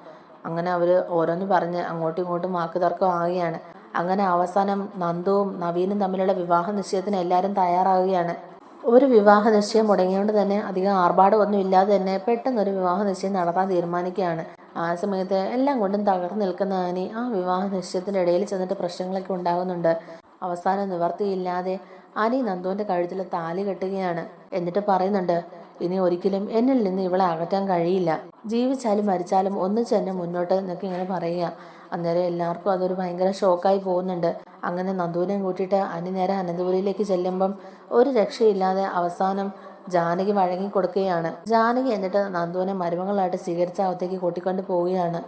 അങ്ങനെ അവർ ഓരോന്ന് പറഞ്ഞ് അങ്ങോട്ടും ഇങ്ങോട്ടും വാക്ക് തർക്കം ആവുകയാണ്. അങ്ങനെ അവസാനം നന്ദുവും നവീനും തമ്മിലുള്ള വിവാഹ നിശ്ചയത്തിന് എല്ലാവരും തയ്യാറാവുകയാണ്. ഒരു വിവാഹ നിശ്ചയം മുടങ്ങിയോണ്ട് തന്നെ അധികം ആർഭാടമൊന്നും ഇല്ലാതെ തന്നെ പെട്ടെന്ന് ഒരു വിവാഹ നിശ്ചയം നടത്താൻ തീരുമാനിക്കുകയാണ്. ആ സമയത്ത് എല്ലാം കൊണ്ടും തകർന്നു നിൽക്കുന്ന ആനി ആ വിവാഹ നിശ്ചയത്തിന്റെ ഇടയിൽ ചെന്നിട്ട് പ്രശ്നങ്ങളൊക്കെ ഉണ്ടാകുന്നുണ്ട്. അവസാനം നിവർത്തിയില്ലാതെ അനി നന്ദുവിന്റെ കഴുത്തിൽ താലി കെട്ടുകയാണ്. എന്നിട്ട് പറയുന്നുണ്ട് ഇനി ഒരിക്കലും എന്നിൽ നിന്ന് ഇവളെ അകറ്റാൻ കഴിയില്ല. ജീവിച്ചാലും മരിച്ചാലും ഒന്നിച്ച് തന്നെ മുന്നോട്ട് എന്നൊക്കെ ഇങ്ങനെ പറയുക. അന്നേരം എല്ലാവർക്കും അതൊരു ഭയങ്കര ഷോക്കായി പോകുന്നുണ്ട്. അങ്ങനെ നന്ദൂനെ കൂട്ടിയിട്ട് അനി നേരെ അനന്തപുരിയിലേക്ക് ചെല്ലുമ്പം ഒരു രക്ഷയില്ലാതെ അവസാനം ജാനകി വഴങ്ങി കൊടുക്കുകയാണ്. ജാനകി എന്നിട്ട് നന്ദുവിനെ മരുമകളായിട്ട് സ്വീകരിച്ച അകത്തേക്ക് കൂട്ടിക്കൊണ്ട് പോവുകയാണ്.